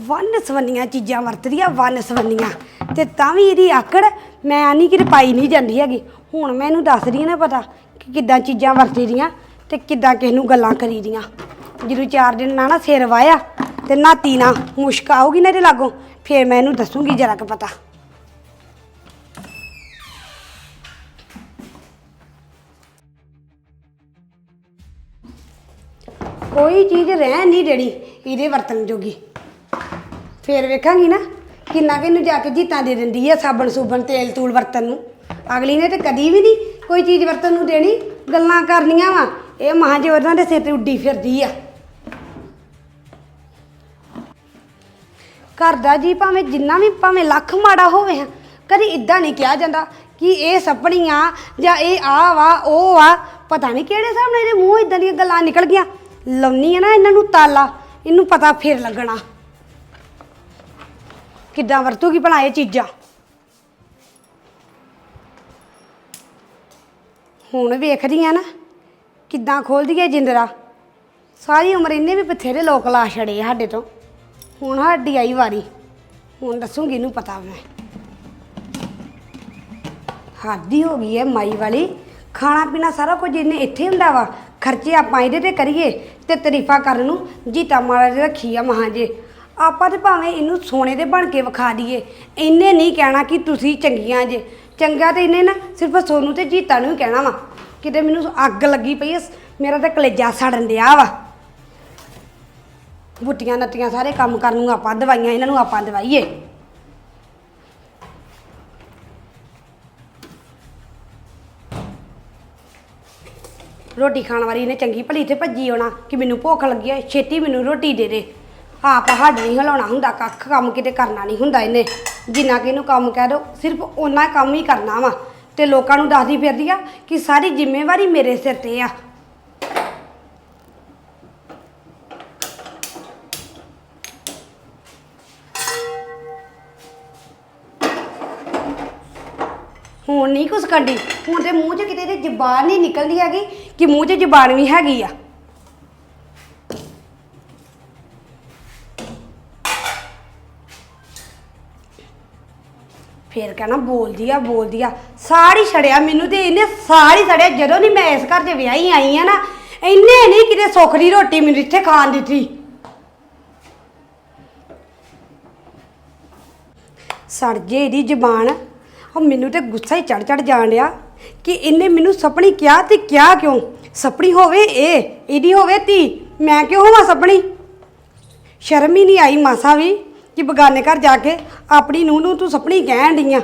One ਸਵੰਨੀਆਂ ਚੀਜ਼ਾਂ ਵਰਤਦੀ ਆ ਵੰਨ ਸਵੰਨੀਆਂ। ਤੇ ਤਾਂ ਵੀ ਇਹਦੀ ਆਕੜ, ਮੈਂ ਨਹੀਂ ਕਿ ਪਾਈ ਨਹੀਂ ਜਾਂਦੀ ਹੈਗੀ। ਹੁਣ ਮੈਂ ਇਹਨੂੰ ਦੱਸਦੀ ਰਹੀ ਹਾਂ ਨਾ ਪਤਾ ਕਿ ਕਿੱਦਾਂ ਚੀਜ਼ਾਂ ਵਰਤੀ ਦੀਆਂ ਤੇ ਕਿੱਦਾਂ ਕਿਸ ਨੂੰ ਗੱਲਾਂ ਕਰੀ ਦੀਆਂ। ਜਦੋਂ ਚਾਰ ਦਿਨ ਨਾ ਨਾ ਸਿਰ ਵਾਇਆ ਤੇ ਨਾਤੀ ਨਾ ਮੁਸ਼ਕ ਆਊਗੀ ਨਾ ਇਹਦੇ ਲਾਗੋਂ, ਫੇਰ ਮੈਂ ਇਹਨੂੰ ਦੱਸੂਗੀ ਜਰਾ ਕੁ ਪਤਾ। ਕੋਈ ਚੀਜ਼ ਰਹਿ ਨਹੀਂ ਦੇਣੀ ਇਹਦੇ ਵਰਤਨ ਜੋਗੀ। ਫੇਰ ਵੇਖਾਂਗੀ ਨਾ ਕਿੰਨਾ ਕਿ ਇਹਨੂੰ ਜਾ ਕੇ ਜੀਤਾਂ ਦੇ ਦਿੰਦੀ ਆ ਸਾਬਣ ਸੂਬਣ ਤੇਲ ਤੂਲ ਵਰਤਨ ਨੂੰ। ਅਗਲੀ ਨੇ ਤੇ ਕਦੀ ਵੀ ਨਹੀਂ ਕੋਈ ਚੀਜ਼ ਵਰਤਨ ਨੂੰ ਦੇਣੀ ਗੱਲਾਂ ਕਰਨੀਆਂ ਵਾ। ਇਹ ਮਹਾਂ ਜੇ ਉਹਨਾਂ ਦੇ ਸਿਰ ਤੇ ਉੱਡੀ ਫਿਰਦੀ ਆ। ਘਰ ਦਾ ਜੀ ਭਾਵੇਂ ਜਿੰਨਾ ਵੀ ਭਾਵੇਂ ਲੱਖ ਮਾੜਾ ਹੋਵੇ ਹਾਂ, ਕਦੀ ਇਦਾਂ ਨਹੀਂ ਕਿਹਾ ਜਾਂਦਾ ਕਿ ਇਹ ਸੱਪਣੀਆਂ ਜਾਂ ਇਹ ਆ ਵਾ ਉਹ ਆ ਪਤਾ ਨਹੀਂ ਕਿਹੜੇ ਸਾਹਮਣੇ ਨਾਲ ਇਹਦੇ ਮੂੰਹ ਇਦਾਂ ਦੀਆਂ ਗੱਲਾਂ ਨਿਕਲ ਗਈਆਂ। ਲਾਉਣੀ ਆ ਨਾ ਇਹਨਾਂ ਨੂੰ ਤਾਲਾ ਇਹਨੂੰ ਪਤਾ ਫੇਰ ਲੱਗਣਾ। ਕਿੱਦਾਂ ਵਰਤੂਗੀ ਭਲਾ ਇਹ ਚੀਜ਼ਾਂ? ਹੁਣ ਵੇਖਦੀ ਆ ਨਾ, ਕਿੱਦਾਂ ਖੋਲਦੀ ਹੈ ਜਿੰਦਰਾ। ਸਾਰੀ ਉਮਰ ਇਹਨੇ ਵੀ ਬਥੇਰੇ ਲੋਕ ਲਾ ਛੜੇ ਆ ਸਾਡੇ ਤੋਂ। ਹੁਣ ਸਾਡੀ ਆਈ ਵਾਰੀ। ਹੁਣ ਦੱਸੂਗੀ ਇਹਨੂੰ ਪਤਾ ਮੈਂ। ਹਾਦੀ ਹੋ ਗਈ ਹੈ ਮਾਈ ਵਾਲੀ। ਖਾਣਾ ਪੀਣਾ ਸਾਰਾ ਕੁਝ ਇਹਨੇ ਇੱਥੇ ਹੁੰਦਾ ਵਾ। ਖਰਚੇ ਆਪਾਂ ਇਹਦੇ ਤੇ ਕਰੀਏ ਤੇ ਤਰੀਫਾ ਕਰਨ ਨੂੰ ਜੀਤਾ ਮਾਰਾ ਰੱਖੀ ਆ ਮਹਾਂ ਜੇ। ਆਪਾਂ ਤੇ ਭਾਵੇਂ ਇਹਨੂੰ ਸੋਨੇ ਦੇ ਬਣ ਕੇ ਵਿਖਾ ਦਈਏ ਇਹਨੇ ਨਹੀਂ ਕਹਿਣਾ ਕਿ ਤੁਸੀਂ ਚੰਗੀਆਂ ਜੇ। ਚੰਗਾ ਤੇ ਇਹਨੇ ਨਾ ਸਿਰਫ ਸੋਨੂੰ ਤੇ ਜੀਤਾ ਨੂੰ ਹੀ ਕਹਿਣਾ ਵਾ। ਕਿਤੇ ਮੈਨੂੰ ਅੱਗ ਲੱਗੀ ਪਈ ਐ, ਮੇਰਾ ਤਾਂ ਕਲੇਜਾ ਸੜਨ ਡਿਆ ਵਾ। ਬੁੱਟੀਆਂ ਨੱਤੀਆਂ ਸਾਰੇ ਕੰਮ ਕਰਨ ਨੂੰ ਆਪਾਂ ਦਵਾਈਆਂ, ਇਹਨਾਂ ਨੂੰ ਆਪਾਂ ਦਵਾਈਏ। ਰੋਟੀ ਖਾਣ ਵਾਲੀ ਨੇ ਚੰਗੀ ਭਲੀ ਤੇ ਭੱਜੀ ਆਉਣਾ ਕਿ ਮੈਨੂੰ ਭੁੱਖ ਲੱਗੀ ਹੈ ਛੇਤੀ ਮੈਨੂੰ ਰੋਟੀ ਦੇ ਦੇ। ਆਪ ਹੱਡ ਨਹੀਂ ਹਿਲਾਉਣਾ ਹੁੰਦਾ, ਕੱਖ ਕੰਮ ਕਿਤੇ ਕਰਨਾ ਨਹੀਂ ਹੁੰਦਾ ਇਹਨੇ। ਜਿੰਨਾ ਕਿ ਇਹਨੂੰ ਕੰਮ ਕਹਿ ਦੋ, ਸਿਰਫ ਉਹਨਾਂ ਕੰਮ ਹੀ ਕਰਨਾ ਵਾ। ਤੇ ਲੋਕਾਂ ਨੂੰ ਦੱਸਦੀ ਫਿਰਦੀ ਆ ਕਿ ਸਾਰੀ ਜ਼ਿੰਮੇਵਾਰੀ ਮੇਰੇ ਸਿਰ ਤੇ ਆ। ਹੁਣ ਨਹੀਂ ਕੁਛ ਕੱਢੀ ਹੁਣ ਤੇ ਮੂੰਹ 'ਚ ਕਿਤੇ ਤੇ ਜ਼ਬਾਨ ਨਹੀਂ ਨਿਕਲਦੀ ਹੈਗੀ ਕਿ ਮੂੰਹ 'ਚ ਜ਼ਬਾਨ ਵੀ ਹੈਗੀ ਆ। ਫੇਰ ਕਹਿਣਾ ਬੋਲਦੀ ਆ ਬੋਲਦੀ ਆ ਸਾਰੀ ਛੜਿਆ ਮੈਨੂੰ ਤੇ ਇਹਨੇ ਸਾਰੀ ਛੜਿਆ ਜਦੋਂ ਨਹੀਂ ਮੈਂ ਇਸ ਘਰ 'ਚ ਵਿਆਹੀ ਆਈ ਆ ਨਾ, ਇੰਨੇ ਨਹੀਂ ਕਿਤੇ ਸੁੱਖ ਦੀ ਰੋਟੀ ਮੈਨੂੰ ਇੱਥੇ ਖਾਣ ਦਿੱਤੀ। ਸੜ ਜੇ ਇਹਦੀ ਜ਼ਬਾਨ। ਉਹ ਮੈਨੂੰ ਤੇ ਗੁੱਸਾ ਹੀ ਚੜ ਚੜ ਜਾਣ ਡਿਆ ਕਿ ਇਹਨੇ ਮੈਨੂੰ ਸਪਣੀ ਕਿਹਾ ਤੇ ਕਿਹਾ ਕਿਉਂ? ਸਪਣੀ ਹੋਵੇ ਇਹ, ਇਹਦੀ ਹੋਵੇ ਧੀ। ਮੈਂ ਕਿਉਂ ਹੋਵਾਂ ਸਪਣੀ? ਸ਼ਰਮ ਹੀ ਨਹੀਂ ਆਈ ਮਾਸਾ ਵੀ। ਕਿ ਬਗਾਨੇ ਘਰ ਜਾ ਕੇ ਆਪਣੀ ਨੂੰਹ ਨੂੰ ਤੂੰ ਸਪਣੀ ਕਹਿਣ ਡੀਆਂ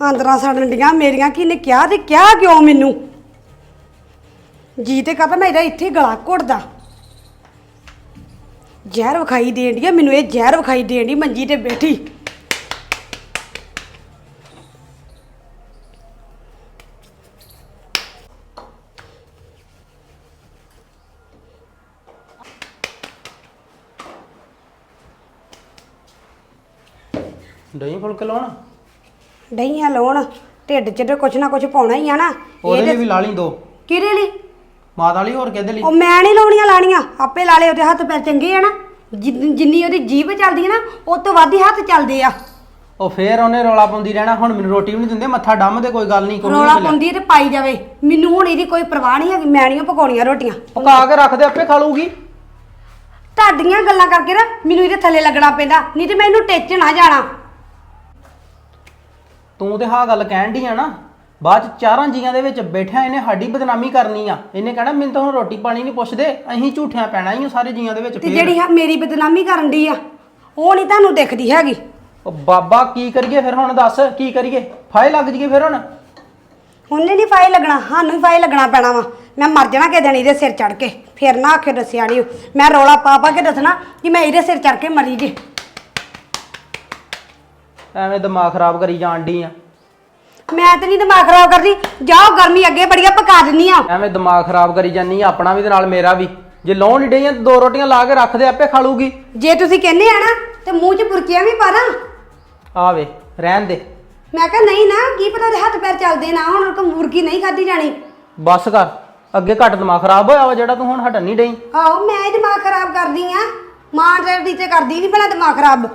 ਆਂਦਰਾਂ ਸੜਨ ਡੀਆਂ ਮੇਰੀਆਂ, ਕਿ ਇਹਨੇ ਕਿਹਾ ਤੇ ਕਿਹਾ ਕਿਉਂ ਮੈਨੂੰ? ਜੀ ਤੇ ਕਹਤਾ ਮੇਰਾ ਇੱਥੇ ਗਲਾ ਘੁੱਟਦਾ। ਜ਼ਹਿਰ ਵਿਖਾਈ ਦੇਣ ਡਈ ਆ, ਮੈਨੂੰ ਇਹ ਜ਼ਹਿਰ ਵਿਖਾਈ ਦੇਣ ਡਈ, ਮੰਜੀ ਤੇ ਬੈਠੀ। ਦਹੀਂ ਫੁਲਕੇ ਲਾਉਣ? ਡਈਆਂ ਲਾਉਣ ਢਿੱਡ 'ਚ ਤੇ ਕੁਛ ਨਾ ਕੁਛ ਪਾਉਣਾ ਹੀ ਆ ਨਾ। ਉਹਦੇ ਲਈ ਵੀ ਲਾ ਲਈ ਦੋ। ਕਿਹਦੇ ਲਈ? ਮਾਤਾ ਲਈ ਹੋਰ ਕਿਹਦੇ ਲਈ? ਉਹ ਮੈਂ ਨਹੀਂ ਲਾਉਣੀਆਂ ਲਾਣੀਆਂ ਆਪੇ ਲਾ ਲੈ ਉਹਦੇ ਹੱਥ ਪੈਰ ਚੰਗੇ ਆ ਨਾ। ਜਿੰਨੀ ਉਹਦੀ ਜੀਭ ਚੱਲਦੀ ਹੈ ਨਾ ਉਹ ਤੋਂ ਵੱਧ ਹੀ ਹੱਥ ਚੱਲਦੇ ਆ। ਉਹ ਫੇਰ ਉਹਨੇ ਰੌਲਾ ਪਾਉਂਦੀ ਰਹਿਣਾ ਹੁਣ ਮੈਨੂੰ ਰੋਟੀ ਵੀ ਨਹੀਂ ਦਿੰਦੇ ਮੱਥਾ ਡੰਮ ਦੇ ਕੋਈ ਗੱਲ ਨਹੀਂ ਕੋਈ ਰੋਲਾ ਨਹੀਂ ਪਾਉਂਦੀ ਹੈ ਤੇ ਪਾਈ ਜਾਵੇ। ਮੈਨੂੰ ਹੁਣ ਇਹਦੀ ਕੋਈ ਪਰਵਾਹ ਨਹੀਂ ਹੈਗੀ ਮੈਂ ਨਹੀਂ ਪਕਾਉਣੀਆਂ ਰੋਟੀਆਂ। ਪਕਾ ਕੇ ਰੱਖ ਦੇ ਆਪੇ ਖਾ ਲੂਗੀ ਤੁਹਾਡੀਆਂ ਗੱਲਾਂ ਕਰਕੇ ਨਾ ਮੈਨੂੰ ਇਹਦੇ ਥੱਲੇ ਲੱਗਣਾ ਪੈਂਦਾ ਨਹੀਂ ਤੇ ਮੈਂ ਇਹਨੂੰ ਟੇਚ ਨਾ ਜਾਣਾ। ਤੂੰ ਤੇ ਹਾਂ ਗੱਲ ਕਹਿਣ ਦੀ ਆ ਨਾ ਬਾਅਦ ਚ ਚਾਰਾਂ ਜੀਆਂ ਦੇ ਵਿੱਚ ਬੈਠਿਆ ਇਹਨੇ ਸਾਡੀ ਬਦਨਾਮੀ ਕਰਨੀ ਆ। ਇਹਨੇ ਕਹਿਣਾ ਮੈਨੂੰ ਤਾਂ ਹੁਣ ਰੋਟੀ ਪਾਣੀ ਨਹੀਂ ਪੁੱਛਦੇ ਅਸੀਂ ਝੂਠਿਆਂ ਪੈਣਾ ਹੀ ਆ ਸਾਰੇ ਜੀਆਂ ਦੇ ਵਿੱਚ ਤੇ ਫੇਰ। ਜਿਹੜੀ ਆ ਮੇਰੀ ਬਦਨਾਮੀ ਕਰਨ ਦੀ ਆ ਉਹ ਨਹੀਂ ਤੁਹਾਨੂੰ ਦਿਖਦੀ ਹੈਗੀ। ਉਹ ਬਾਬਾ ਕੀ ਕਰੀਏ ਫਿਰ ਹੁਣ ਦੱਸ ਕੀ ਕਰੀਏ? ਫਾਇ ਲੱਗ ਜੀਏ ਫਿਰ ਹੁਣ। ਉਹਨੇ ਨਹੀਂ ਫਾਇਲ ਲੱਗਣਾ ਸਾਨੂੰ ਹੀ ਫਾਇਲ ਲੱਗਣਾ ਪੈਣਾ ਵਾ। ਮੈਂ ਮਰ ਜਾਣਾ ਕਿ ਦਿਨ ਇਹਦੇ ਸਿਰ ਚੜ ਕੇ ਫਿਰ ਨਾ ਆਖਿਓ ਦੱਸਿਆ ਨਹੀਂ ਮੈਂ ਰੌਲਾ ਪਾ ਪਾ ਕੇ ਦੱਸਣਾ ਕਿ ਮੈਂ ਇਹਦੇ ਸਿਰ ਚੜ ਕੇ ਮਰੀ ਜੇ। ਐਵੇਂ ਦਿਮਾਗ ਖਰਾਬ ਕਰੀ ਜਾਣ ਡਈ ਆ। ਮੈਂ ਤੇ ਨਹੀਂ ਦਿਮਾਗ ਖਰਾਬ ਕਰਦੀ ਜਾਓ ਗਰਮੀ ਅੱਗੇ ਬੜੀਆਂ ਪਕਾ ਦਿੰਨੀ ਆ। ਐਵੇਂ ਦਿਮਾਗ ਖਰਾਬ ਕਰੀ ਜਾਨੀ ਆ ਆਪਣਾ ਵੀ ਤੇ ਨਾਲ ਮੇਰਾ ਵੀ। ਜੇ ਲਾਉਣ ਨਹੀਂ ਡਈਆਂ ਤਾਂ ਦੋ ਰੋਟੀਆਂ ਲਾ ਕੇ ਰੱਖ ਦੇ ਆਪੇ ਖਾ ਲੂਗੀ। ਜੇ ਤੁਸੀਂ ਕਹਿੰਦੇ ਆ ਨਾ ਤੇ ਮੂੰਹ 'ਚ ਬੁਰਕੀਆਂ ਵੀ ਪਾ ਦਾਂ। ਆਵੇ ਰਹਿਣ ਦੇ। ਮੈਂ ਕਿਹਾ ਨਹੀਂ ਨਾ ਕੀ ਪਤਾ ਉਹਦੇ ਹੱਥ ਪੈਰ ਚੱਲਦੇ ਨਾ ਹੁਣ ਕੋ ਮੁਰਗੀ ਨਹੀਂ ਖਾਦੀ ਜਾਣੀ। ਬਸ ਕਰ ਅੱਗੇ ਘੱਟ ਦਿਮਾਗ ਖਰਾਬ ਹੋਇਆ ਵਾ ਜਿਹੜਾ ਤੂੰ ਹੁਣ ਹਟਣ ਨਹੀਂ ਡਈ। ਆਹੋ ਮੈਂ ਹੀ ਦਿਮਾਗ ਖਰਾਬ ਕਰਦੀ ਆ। ਮਾਂ ਤੇਰੀ ਤੇ ਕਰਦੀ ਨਹੀਂ ਬਣਾ ਦਿਮਾਗ ਖਰਾਬ।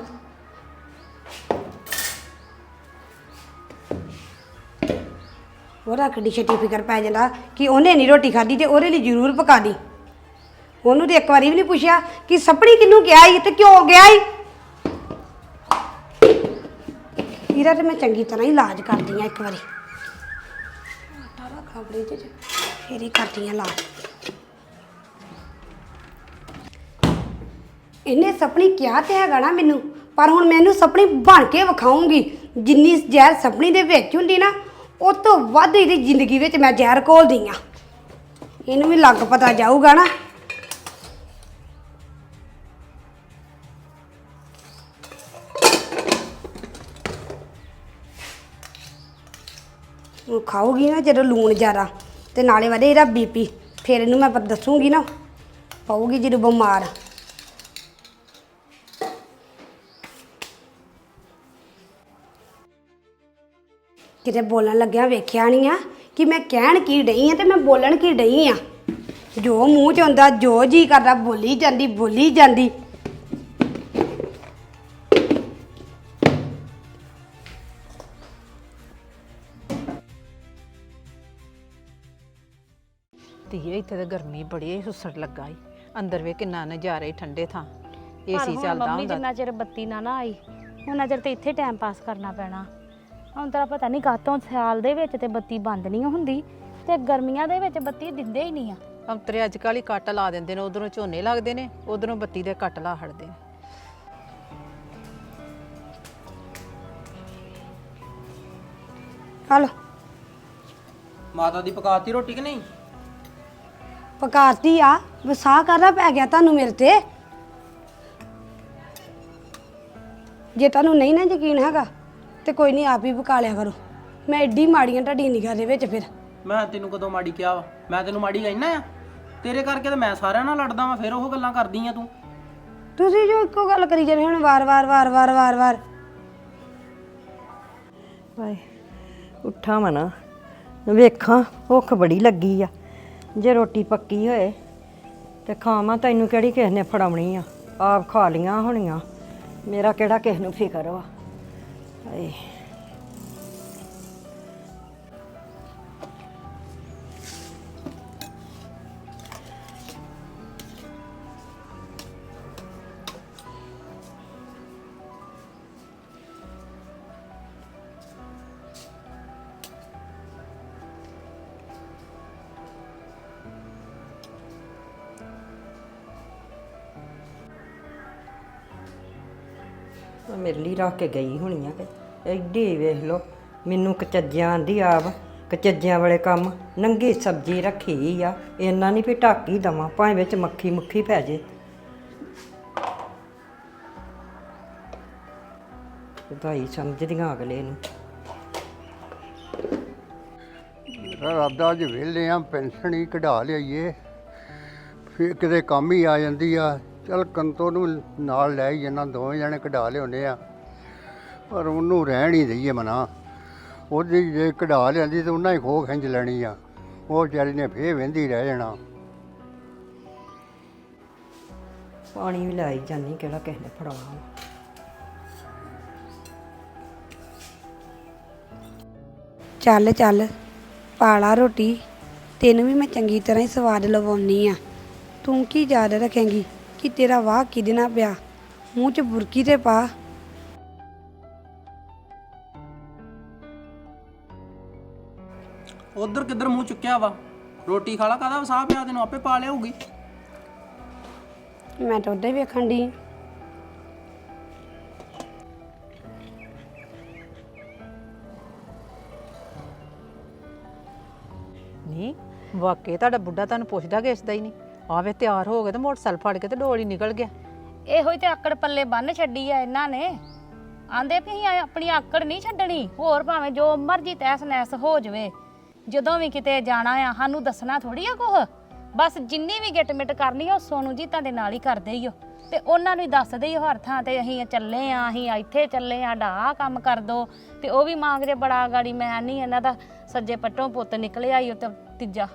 ਉਹਦਾ ਕਿੱਡੀ ਛੇਤੀ ਫਿਕਰ ਪੈ ਜਾਂਦਾ ਕਿ ਉਹਨੇ ਨਹੀਂ ਰੋਟੀ ਖਾਧੀ ਤੇ ਉਹਦੇ ਲਈ ਜ਼ਰੂਰ ਪਕਾ ਦੀ। ਉਹਨੂੰ ਤੇ ਇੱਕ ਵਾਰੀ ਵੀ ਨਹੀਂ ਪੁੱਛਿਆ ਕਿ ਸਪੜੀ ਕਿਹਨੂੰ ਗਿਆ ਈ ਤੇ ਕਿਉਂ ਗਿਆ ਈ ਇਹਦਾ ਤੇ ਮੈਂ ਚੰਗੀ ਤਰ੍ਹਾਂ ਹੀ ਇਲਾਜ ਕਰਦੀ ਆ ਇੱਕ ਵਾਰੀ। ਆਟਾ ਰੱਖ ਆਪਣੀ ਚ ਫੇਰ ਹੀ ਕਰਦੀ ਆ ਇਲਾਜ। ਇਹਨੇ ਸਪਣੀ ਕਿਹਾ ਤੇ ਹੈਗਾ ਨਾ ਮੈਨੂੰ, ਪਰ ਹੁਣ ਮੈਨੂੰ ਸਪਣੀ ਬਣ ਕੇ ਵਿਖਾਉਂਗੀ ਜਿੰਨੀ ਜ਼ਹਿਰ ਸਪਣੀ ਦੇ ਵਿੱਚ ਹੁੰਦੀ ਨਾ ਉਹ ਤੋਂ ਵੱਧ ਇਹਦੀ ਜ਼ਿੰਦਗੀ ਵਿੱਚ ਮੈਂ ਜ਼ਹਿਰ ਘੋਲਦੀ ਆ। ਇਹਨੂੰ ਵੀ ਲੱਗ ਪਤਾ ਜਾਊਗਾ ਨਾ। ਉਹ ਖਾਊਗੀ ਨਾ ਜਦੋਂ ਲੂਣ ਜ਼ਿਆਦਾ, ਤੇ ਨਾਲੇ ਵਧੇ ਇਹਦਾ ਬੀਪੀ ਫਿਰ ਇਹਨੂੰ ਮੈਂ ਪ- ਦੱਸੂਗੀ ਨਾ। ਪਊਗੀ ਜਦੋਂ ਬਿਮਾਰ। ਕਿਤੇ ਬੋਲਣ ਲੱਗਿਆ ਵੇਖਿਆ ਨਹੀਂ ਆ ਕਿ ਮੈਂ ਕਹਿਣ ਕੀ ਡਈ ਆ ਤੇ ਮੈਂ ਬੋਲਣ ਕੀ ਡਈ ਆ। ਜੋ ਮੂੰਹ ਚ ਆਉਂਦਾ ਜੋ ਜੀ ਕਰਦਾ ਬੋਲੀ ਜਾਂਦੀ ਬੋਲੀ ਜਾਂਦੀ। ਧੀਏ ਇੱਥੇ ਤੇ ਗਰਮੀ ਬੜੀ ਹੈ ਸੁਸੜ ਲੱਗਾ ਈ। ਅੰਦਰ ਵੇ ਕਿੰਨਾ ਨਜ਼ਾਰੇ ਠੰਡੇ ਥਾਂ। ਪਰ ਏਸੀ ਹੁਣ ਚੱਲਦਾ ਮੰਮੀ ਹੁੰਦਾ। ਜਿੰਨਾ ਚਿਰ ਬੱਤੀ ਨਾ ਨਾ ਆਈ ਉਹਨਾਂ ਚਿਰ ਤੇ ਇੱਥੇ ਟਾਈਮ ਪਾਸ ਕਰਨਾ ਪੈਣਾ। ਹੁਣ ਤੇਰਾ ਪਤਾ ਨਹੀਂ ਕਾਤੋਂ ਸਿਆਲ ਦੇ ਵਿੱਚ ਤੇ ਬੱਤੀ ਬੰਦ ਨਹੀਂ ਹੁੰਦੀ ਤੇ ਗਰਮੀਆਂ ਦੇ ਵਿੱਚ ਬੱਤੀ ਦਿੰਦੇ ਹੀ ਨਹੀਂ ਆ। ਅੰਤਰੇ ਅੱਜ ਕੱਲ੍ਹ ਹੀ ਕੱਟ ਲਾ ਦਿੰਦੇ ਨੇ ਉਧਰੋਂ ਝੋਨੇ ਲੱਗਦੇ ਨੇ ਉਧਰੋਂ ਬੱਤੀ ਦੇ ਕੱਟ ਲਾ ਹਟਦੇ ਨੇ। ਹਲੋ। ਮਾਤਾ ਦੀ ਪਕਾਤੀ ਰੋਟੀ ਕਿ ਨਹੀਂ? ਪਕਾਤੀ ਆ ਵਸਾ ਕਰਨਾ ਪੈ ਗਿਆ ਤੁਹਾਨੂੰ ਮੇਰੇ ਤੇ। ਜੇ ਤੁਹਾਨੂੰ ਨਹੀਂ ਨਾ ਯਕੀਨ ਹੈਗਾ ਤੇ ਕੋਈ ਨਹੀਂ ਆਪ ਹੀ ਪਕਾ ਲਿਆ ਕਰੋ। ਮੈਂ ਐਡੀ ਮਾੜੀਆਂ ਤੁਹਾਡੀ ਨਿਗਾਹ ਦੇ ਵਿੱਚ ਫਿਰ। ਮੈਂ ਤੈਨੂੰ ਕਦੋਂ ਮਾੜੀ ਕਿਹਾ ਵਾ? ਮੈਂ ਤੈਨੂੰ ਮਾੜੀ ਕਹਿਣਾ ਆ। ਤੇਰੇ ਕਰਕੇ ਤਾਂ ਮੈਂ ਸਾਰਿਆਂ ਨਾਲ ਲੜਦਾ ਵਾਂ ਫਿਰ ਉਹ ਗੱਲਾਂ ਕਰਦੀ ਆ ਤੂੰ। ਤੁਸੀਂ ਜੋ ਇੱਕੋ ਗੱਲ ਕਰੀ ਜਾਂਦੇ ਹੁਣ ਵਾਰ-ਵਾਰ ਵਾਰ-ਵਾਰ ਵਾਰ-ਵਾਰ ਵਾਏ ਉੱਠਾਂ ਮਨਾ ਵੇਖਾਂ ਭੁੱਖ ਬੜੀ ਲੱਗੀ ਆ। ਜੇ ਰੋਟੀ ਪੱਕੀ ਹੋਏ ਤੇ ਖਾਵਾਂ ਤੈਨੂੰ ਕਿਹੜੀ ਕਿਸ ਨੇ ਫੜਾਉਣੀ ਆ? ਆਪ ਖਾ ਲੀਆਂ ਹੋਣੀਆਂ। ਮੇਰਾ ਕਿਹੜਾ ਕਿਸ ਨੂੰ ਫਿਕਰ ਵਾ? ਹਾਏ ਆਹ ਮੇਰੇ ਲਈ ਰੱਖ ਕੇ ਗਈ ਹੋਣੀ ਆ ਕਿ ਐਡੀ ਵੇਖ ਲੋ ਮੈਨੂੰ ਕਚੱਜਿਆਂ ਆਂਦੀ ਆਪ, ਕਚੱਜਿਆਂ ਵਾਲੇ ਕੰਮ ਨੰਗੀ ਸਬਜ਼ੀ ਰੱਖੀ ਆ, ਇੰਨਾ ਨਹੀਂ ਵੀ ਢੱਕ ਹੀ ਦਵਾਂ, ਭਾਵੇਂ ਵਿੱਚ ਮੱਖੀ ਮੁੱਖੀ ਪੈ ਜੇ। ਵਧਾਈ ਸਮਝਦੀਆਂ ਅਗਲੇ ਨੂੰ। ਮੇਰਾ ਅੱਜ ਵਿਹਲੇ ਆ, ਪੈਨਸ਼ਨ ਹੀ ਕਢਾ ਲਿਆਈਏ, ਫਿਰ ਕਿਤੇ ਕੰਮ ਹੀ ਆ ਜਾਂਦੀ ਆ। ਚਲ ਕੰਤੋ ਨੂੰ ਨਾਲ ਲੈ ਹੀ ਜਾਣਾ ਦੋਵੇਂ ਜਣੇ ਕਢਾ ਲਿਆਉਂਦੇ ਆ। ਪਰ ਉਹਨੂੰ ਰਹਿਣ ਹੀ ਦਈਏ ਮਨਾ। ਉਹਦੀ ਜੇ ਕਢਾ ਲਿਆਂਦੀ ਤੇ ਉਹਨਾਂ ਹੀ ਖੋ ਖਿੰਚ ਲੈਣੀ ਆ। ਉਹ ਵਿਚਾਰੀ ਨੇ ਫੇਰ ਵਹਿੰਦੀ ਰਹਿ ਜਾਣਾ। ਪਾਣੀ ਵੀ ਲਾਈ ਜਾਨੀ ਕਿਹੜਾ ਕਿਸੇ ਨੇ ਫੜਾਉਣਾ ਚੱਲ ਚੱਲ ਪਾਲਾ ਰੋਟੀ। ਤੈਨੂੰ ਵੀ ਮੈਂ ਚੰਗੀ ਤਰ੍ਹਾਂ ਹੀ ਸਵਾਦ ਲਵਾਉਣੀ ਆ। ਤੂੰ ਕੀ ਯਾਦ ਰੱਖੇਂਗੀ? ਕਿ ਤੇਰਾ ਵਾਹ ਕਿਹਦੇ ਨਾਲ ਪਿਆ? ਮੂੰਹ 'ਚ ਬੁਰਕੀ ਤੇ ਪਾ। ਉਧਰ ਕਿੱਧਰ ਮੂੰਹ ਚੁੱਕਿਆ ਵਾ? ਰੋਟੀ ਖਾ ਲਾ ਕਾਦਾ ਵਸਾ ਪਿਆ ਤੈਨੂੰ? ਆਪੇ ਪਾ ਲਿਆਊਗੀ। ਮੈਂ ਤਾਂ ਹੀ ਵੇਖਣ ਦੀ ਨਹੀਂ ਵਾਕਈ ਤੁਹਾਡਾ ਬੁੱਢਾ ਤੁਹਾਨੂੰ ਪੁੱਛਦਾ ਕਿਸਦਾ ਹੀ ਨਹੀਂ? ਆਵੇ ਤਿਆਰ ਹੋ ਗਏ ਤੇ ਮੋਟਰਸਾਈਕਲ ਫੜ ਕੇ ਤੇ ਡੋਲ ਹੀ ਨਿਕਲ ਗਿਆ। ਇਹੋ ਹੀ ਤੇ ਆਕੜ ਪੱਲੇ ਬੰਨ ਛੱਡੀ ਆ ਇਹਨਾਂ ਨੇ। ਆਂਦੇ ਵੀ ਅਸੀਂ ਆਪਣੀ ਆਕੜ ਨਹੀਂ ਛੱਡਣੀ ਹੋਰ ਭਾਵੇਂ ਜੋ ਮਰਜ਼ੀ ਤੈਸ ਨੈਸ ਹੋ ਜਵੇ। ਜਦੋਂ ਵੀ ਕਿਤੇ ਜਾਣਾ ਆ ਸਾਨੂੰ ਦੱਸਣਾ ਥੋੜੀ ਆ ਕੁਛ। ਬਸ ਜਿੰਨੀ ਵੀ ਗਿੱਟ ਮਿਟ ਕਰਨੀ ਆ ਉਹ ਸੋਨੂ ਜੀ ਤੁਹਾਡੇ ਨਾਲ ਹੀ ਕਰਦੇ ਹੀ ਹੋ ਤੇ ਉਹਨਾਂ ਨੂੰ ਹੀ ਦੱਸਦੇ ਹੀ ਹੋ ਹਰ ਥਾਂ ਤੇ ਅਸੀਂ ਚੱਲੇ ਆ ਅਸੀਂ ਇੱਥੇ ਚੱਲੇ ਆ ਆਹ ਕੰਮ ਕਰ ਦੋ। ਤੇ ਉਹ ਵੀ ਮੰਗਦੇ ਬੜਾ ਗਾੜੀ ਮੈਂ ਨਹੀਂ ਇਹਨਾਂ ਦਾ ਸੱਜੇ ਪੱਟੋਂ ਪੁੱਤ ਨਿਕਲਿਆ ਹੀ ਉਹ ਤੇ ਤੀਜਾ।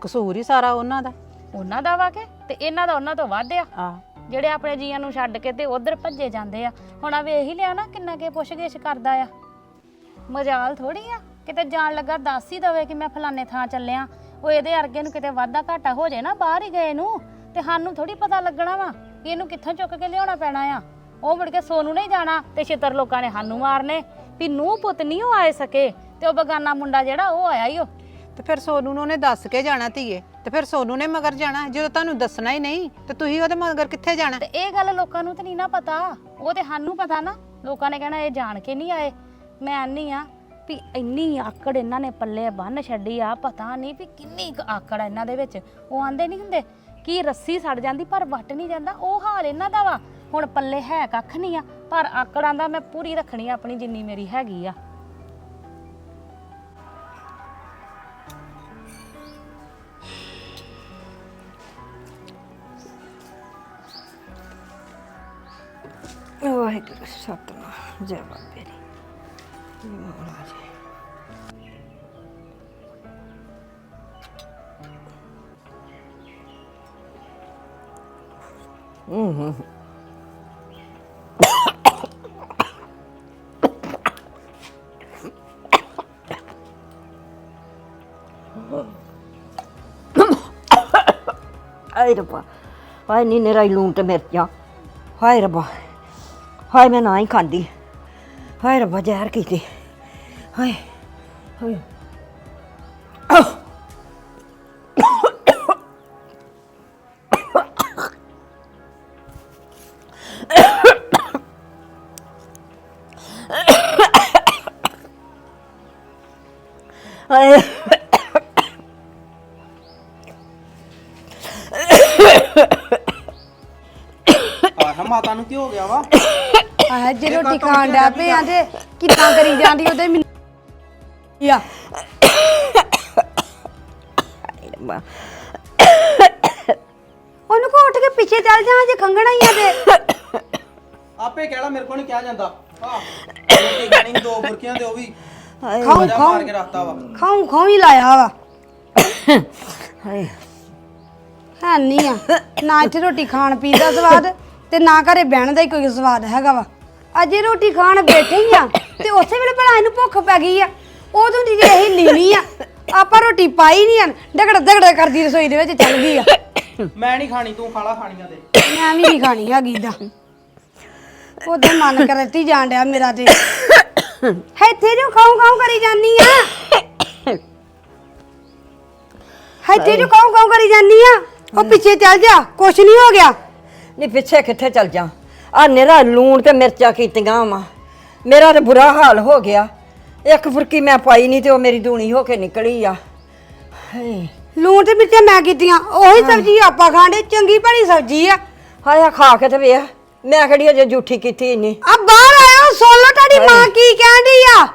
ਕਸੂਰ ਹੀ ਸਾਰਾ ਉਹਨਾਂ ਦਾ। ਉਹਨਾਂ ਦਾ ਵਾ ਕੇ? ਤੇ ਇਹਨਾਂ ਦਾ ਉਹਨਾਂ ਤੋਂ ਵੱਧ ਆ। ਆ ਜਿਹੜੇ ਆਪਣੇ ਜੀਆਂ ਨੂੰ ਛੱਡ ਕੇ ਤੇ ਉਧਰ ਭੱਜੇ ਜਾਂਦੇ ਆ। ਹੁਣ ਆ ਵੇਖ ਹੀ ਲਿਆ ਨਾ ਕਿੰਨਾ ਕੇ ਪੁੱਛ-ਗਿੱਛ ਕਰਦਾ ਆ। ਮਜਾਲ ਥੋੜੀ ਆ। ਕਿਤੇ ਜਾਣ ਲੱਗਾ ਦੱਸ ਹੀ ਦਵੇ ਕਿ ਮੈਂ ਫਲਾਣੇ ਥਾਂ ਚੱਲਿਆ। ਉਹ ਇਹਦੇ ਅਰਗੇ ਨੂੰ ਕਿਤੇ ਵਾਧਾ ਘਾਟਾ ਹੋ ਜਾਏ ਨਾ ਬਾਹਰ ਹੀ ਗਏ ਨੂੰ। ਤੇ ਸਾਨੂੰ ਥੋੜੀ ਪਤਾ ਲੱਗਣਾ ਵਾ ਕਿ ਇਹਨੂੰ ਕਿੱਥੋਂ ਚੁੱਕ ਕੇ ਲਿਆਉਣਾ ਪੈਣਾ ਆ। ਉਹ ਮੁੜ ਕੇ ਸੋਨੂੰ ਨਹੀਂ ਜਾਣਾ ਤੇ ਛਿੱਤਰ ਲੋਕਾਂ ਨੇ ਸਾਨੂੰ ਮਾਰਨੇ। ਵੀ ਨੂੰ ਪੁੱਤ ਨਹੀਂ ਉਹ ਆਏ ਸਕੇ। ਤੇ ਉਹ ਬਗਾਨਾ ਮੁੰਡਾ ਜਿਹੜਾ ਉਹ ਆਇਆ ਹੀ ਉਹ ਤੇ ਫਿਰ ਸੋਨੂੰ ਨੂੰ ਉਹਨੇ ਦੱਸ ਕੇ ਜਾਣਾ ਧੀਏ, ਤੇ ਫਿਰ ਸੋਨੂੰ ਨੇ ਮਗਰ ਜਾਣਾ, ਜਦੋਂ ਤੁਹਾਨੂੰ ਦੱਸਣਾ ਹੀ ਨਹੀਂ, ਤੇ ਤੁਸੀਂ ਉਹਦੇ ਮਗਰ ਕਿੱਥੇ ਜਾਣਾ? ਤੇ ਇਹ ਗੱਲ ਲੋਕਾਂ ਨੂੰ ਤੇ ਨਹੀਂ ਨਾ ਪਤਾ, ਉਹ ਤੇ ਸਾਨੂੰ ਪਤਾ ਨਾ, ਲੋਕਾਂ ਨੇ ਕਹਿਣਾ ਇਹ ਜਾਣ ਕੇ ਨਹੀਂ ਆਏ। ਮੈਂ ਆਨੀ ਆ ਵੀ ਇੰਨੀ ਆਕੜ ਇਹਨਾਂ ਨੇ ਪੱਲੇ ਬੰਨ ਛੱਡੀ ਆ, ਪਤਾ ਨਹੀਂ ਵੀ ਕਿੰਨੀ ਕੁ ਆਕੜ ਆ ਇਹਨਾਂ ਦੇ ਵਿੱਚ। ਉਹ ਆਂਦੇ ਨਹੀਂ ਹੁੰਦੇ, ਕਿ ਰੱਸੀ ਸੜ ਜਾਂਦੀ ਪਰ ਵੱਟ ਨਹੀਂ ਜਾਂਦਾ, ਉਹ ਹਾਲ ਇਹਨਾਂ ਦਾ ਵਾ। ਹੁਣ ਪੱਲੇ ਹੈ ਕੱਖ ਨਹੀਂ ਆ, ਪਰ ਆਕੜਾਂ ਦਾ ਮੈਂ ਪੂਰੀ ਰੱਖਣੀ ਆ ਆਪਣੀ ਜਿੰਨੀ ਮੇਰੀ ਹੈਗੀ ਆ। ਜੈ ਬਾਬੇ ਦੀ ਮਹਾਰਾਜ ਹੂੰ ਹੂੰ ਹਾਏ ਰੱਬਾ ਹਾਏ ਨੀ ਨੇਰਾ ਹੀ ਲੂਣ ਤੇ ਮਿਰਚਾਂ ਹਾਏ ਰੱਬਾ ਹਾਏ ਮੈਂ ਨਾ ਹੀ ਖਾਂਦੀ ਹਾਏ ਰੱਬਾ ਜ਼ਹਿਰ ਕੀਤੀ ਹਾਏ ਹਾਏ ਹਾਏ ਆਹ ਮਾਤਾ ਨੂੰ ਕੀ ਹੋ ਗਿਆ ਵਾ ਆਹ ਜੇ ਰੋਟੀ ਖਾਣ ਪਏ ਆ ਤੇ ਕਿੱਦਾਂ ਕਰੀ ਜਾਂਦੀ ਉਹਦੇ ਮੈਨੂੰ ਯਾ ਰੱਬਾ ਉਹਨੂੰ ਕੋ ਉੱਠ ਕੇ ਪਿੱਛੇ ਚੱਲ ਜਾ ਜੇ ਖੰਗਣਾ ਹੀ ਆ ਤੇ। ਆਪੇ ਕਹਿਣਾ ਮੇਰੇ ਕੋਲ ਨਹੀਂ ਕਿਹਾ ਜਾਂਦਾ। ਆ ਰੋਟੀ ਖਾਣੀ ਸੀ ਦੋ ਬੁਰਕੀਆਂ ਦੇ ਉਹ ਵੀ ਹਾਏ ਖਾਉ ਮਜ਼ਾ ਖਾਉ ਮਾਰ ਕੇ ਰੱਖਤਾ ਵਾ। ਖਾਉ ਖਾਉ ਹੀ ਲਾਇਆ ਵਾ। ਹਾਏ। ਹੈ ਨਹੀਂ ਆ ਨਾ ਇੱਥੇ ਰੋਟੀ ਖਾਣ ਪੀਣ ਦਾ ਸਵਾਦ ਤੇ ਨਾ ਘਰੇ ਬਹਿਣ ਦਾ ਹੀ ਕੋਈ ਸਵਾਦ ਹੈਗਾ ਵਾ। ਅਜੇ ਰੋਟੀ ਖਾਣ ਬੈਠੇ ਹੀ ਆ ਤੇ ਉਸੇ ਵੇਲੇ ਭਲਾ ਇਹਨੂੰ ਭੁੱਖ ਪੈ ਗਈ ਆ। ਉਦੋਂ ਦੀ ਜੇ ਇਹ ਲੀਣੀ ਆ ਆਪਾਂ ਰੋਟੀ ਪਾਈ ਨਹੀਂ ਆ ਡਗੜ ਡਗੜ ਕਰਦੀ ਰਸੋਈ ਦੇ ਵਿੱਚ ਚੱਲ ਗਈ ਆ। ਮੈਂ ਨਹੀਂ ਖਾਣੀ ਤੂੰ ਖਾਲਾ ਖਾਣੀਆਂ ਤੇ। ਮੈਂ ਵੀ ਨਹੀਂ ਖਾਣੀ ਹੈਗੀ ਦਾ ਉਹਦਾ ਮਨ ਕਰਤੀ ਜਾਣ ਡਿਆ ਮੇਰਾ ਤੇ। ਇੱਥੇ ਜੋ ਖਾਉ ਖਾਉ ਕਰੀ ਜਾਨੀ ਆ। ਇੱਥੇ ਜੋ ਖਾਉ ਖਾਉ ਕਰੀ ਜਾਨੀ ਆ ਉਹ ਪਿੱਛੇ ਚੱਲ ਜਾ ਕੁਛ ਨਹੀਂ ਹੋ ਗਿਆ। ਨਹੀਂ ਪਿੱਛੇ ਕਿੱਥੇ ਚੱਲ ਜਾ? ਆ ਨੇਰਾ ਲੂਣ ਤੇ ਮਿਰਚਾਂ ਕੀਤੀਆਂ ਵਾ। ਮੇਰਾ ਤੇ ਬੁਰਾ ਹਾਲ ਹੋ ਗਿਆ। ਇੱਕ ਫੁਰਕੀ ਮੈਂ ਪਾਈ ਨਹੀਂ ਤੇ ਉਹ ਮੇਰੀ ਦੂਣੀ ਹੋ ਕੇ ਨਿਕਲੀ ਆ। ਹਾਏ। ਲੂਣ ਤੇ ਮਿਰਚਾਂ ਮੈਂ ਕੀਤੀਆਂ ਉਹੀ ਸਬਜ਼ੀ ਆਪਾਂ ਖਾਂਦੇ ਚੰਗੀ ਭਲੀ ਸਬਜ਼ੀ ਆ। ਹਾਏ ਆ ਖਾ ਕੇ ਤੇ ਵੇਖ ਮੈਂ ਕਿਹੜੀ ਅਜੇ ਝੂਠੀ ਕੀਤੀ ਇੰਨੀ। ਆ ਬਾਹਰ ਆਇਓ ਸੁਣ ਲਓ ਤੁਹਾਡੀ ਮਾਂ ਕੀ ਕਹਿੰਦੀ ਆ।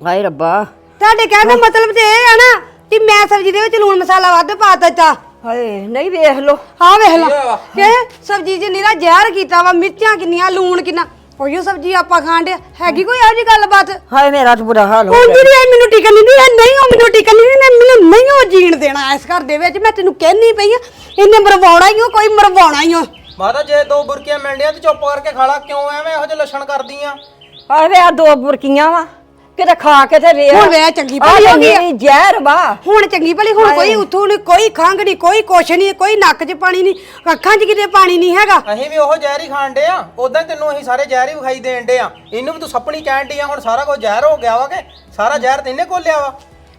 ਹਾਏ ਰੱਬਾ। ਤੁਹਾਡੇ ਕਹਿਣ ਦਾ ਮਤਲਬ ਤੇ ਇਹ ਆ ਨਾ ਕਿ ਮੈਂ ਸਬਜ਼ੀ ਦੇ ਵਿੱਚ ਲੂਣ ਮਸਾਲਾ ਵੱਧ ਪਾ ਦਿੱਤਾ। ਹਾਏ ਨਹੀਂ ਵੇਖ ਲੋ ਹਾਂ ਵੇਖ ਲਾ? ਕਿ ਸਬਜ਼ੀ 'ਚ ਨਿਰਾ ਜ਼ਹਿਰ ਕੀਤਾ ਵਾ ਮਿਰਚਾਂ ਕਿੰਨੀਆਂ ਲੂਣ ਕਿੰਨਾ। ਉਹੀਓ ਸਬਜ਼ੀ ਆਪਾਂ ਖਾਂਦੇ ਹੈਗੀ ਕੋਈ ਇਹੋ ਜਿਹੀ ਗੱਲਬਾਤ? ਹਾਏ ਮੇਰਾ ਤਾਂ ਬੁਰਾ ਹਾਲ ਹੋ ਉਂਝ ਗਿਆ। ਨਹੀਂ ਇਹ ਮੈਨੂੰ ਟਿਕਣ ਨਹੀਂ ਇਹ ਨਹੀਂ ਉਹ ਮੈਨੂੰ ਟਿਕਣ ਨਹੀਂ ਇਹਨੇ ਮੈਨੂੰ ਨਹੀਂ ਉਹ ਜੀਣ ਦੇਣਾ ਇਸ ਘਰ ਦੇ ਵਿੱਚ। ਮੈਂ ਤੈਨੂੰ ਕਹਿਣੀ ਪਈ ਆ ਇਹਨੇ ਮਰਵਾਉਣਾ ਹੀ ਉਹ ਕੋਈ ਮਰਵਾਉਣਾ ਹੀ ਉਹ। ਮਾਤਾ ਜੇ ਦੋ ਬੁਰਕੀਆਂ ਮਿਲਣੀਆਂ ਤੇ ਚੁੱਪ ਕਰਕੇ ਖਾਲਾ ਕਿਉਂ ਐਵੇਂ ਇਹੋ ਜਿਹੇ ਲੱਛਣ ਕਰਦੀ ਆ? ਹਾਏ ਵੇ ਆ ਦੋ ਬੁਰਕੀਆਂ ਵਾ। ਕਿਤੇ ਖਾ ਕੇ ਤੇ ਵੇਖ ਹੁਣ ਵੇ ਚੰਗੀ ਭਲੀ ਹੋ ਗਈ ਆ। ਜ਼ਹਿਰ ਵਾ। ਹੁਣ ਚੰਗੀ ਭਲੀ ਹੁਣ ਕੋਈ ਉਥੋਂ ਨਹੀਂ ਕੋਈ ਨਹੀਂ ਕੋਈ ਕੁਛ ਨਹੀਂ ਕੋਈ ਨੱਕ 'ਚ ਪਾਣੀ ਨਹੀਂ ਅੱਖਾਂ 'ਚ ਕਿਤੇ ਪਾਣੀ ਨਹੀਂ ਹੈਗਾ। ਅਸੀਂ ਵੀ ਉਹੋ ਜ਼ਹਿਰ ਹੀ ਖਾਣ ਡੇ ਆ। ਉਦਾਂ ਤੈਨੂੰ ਅਸੀਂ ਸਾਰੇ ਜ਼ਹਿਰ ਹੀ ਵਿਖਾਈ ਦੇਣ ਡੇ ਆ। ਇਹਨੂੰ ਵੀ ਤੂੰ ਸੱਪਣੀ ਕਹਿਣ ਡੀ ਆ ਹੁਣ ਸਾਰਾ ਕੁਝ ਜ਼ਹਿਰ ਹੋ ਗਿਆ ਵਾ ਕਿ? ਸਾਰਾ ਜ਼ਹਿਰ ਤੈਨੇ ਕੋਲਿਆ ਵਾ।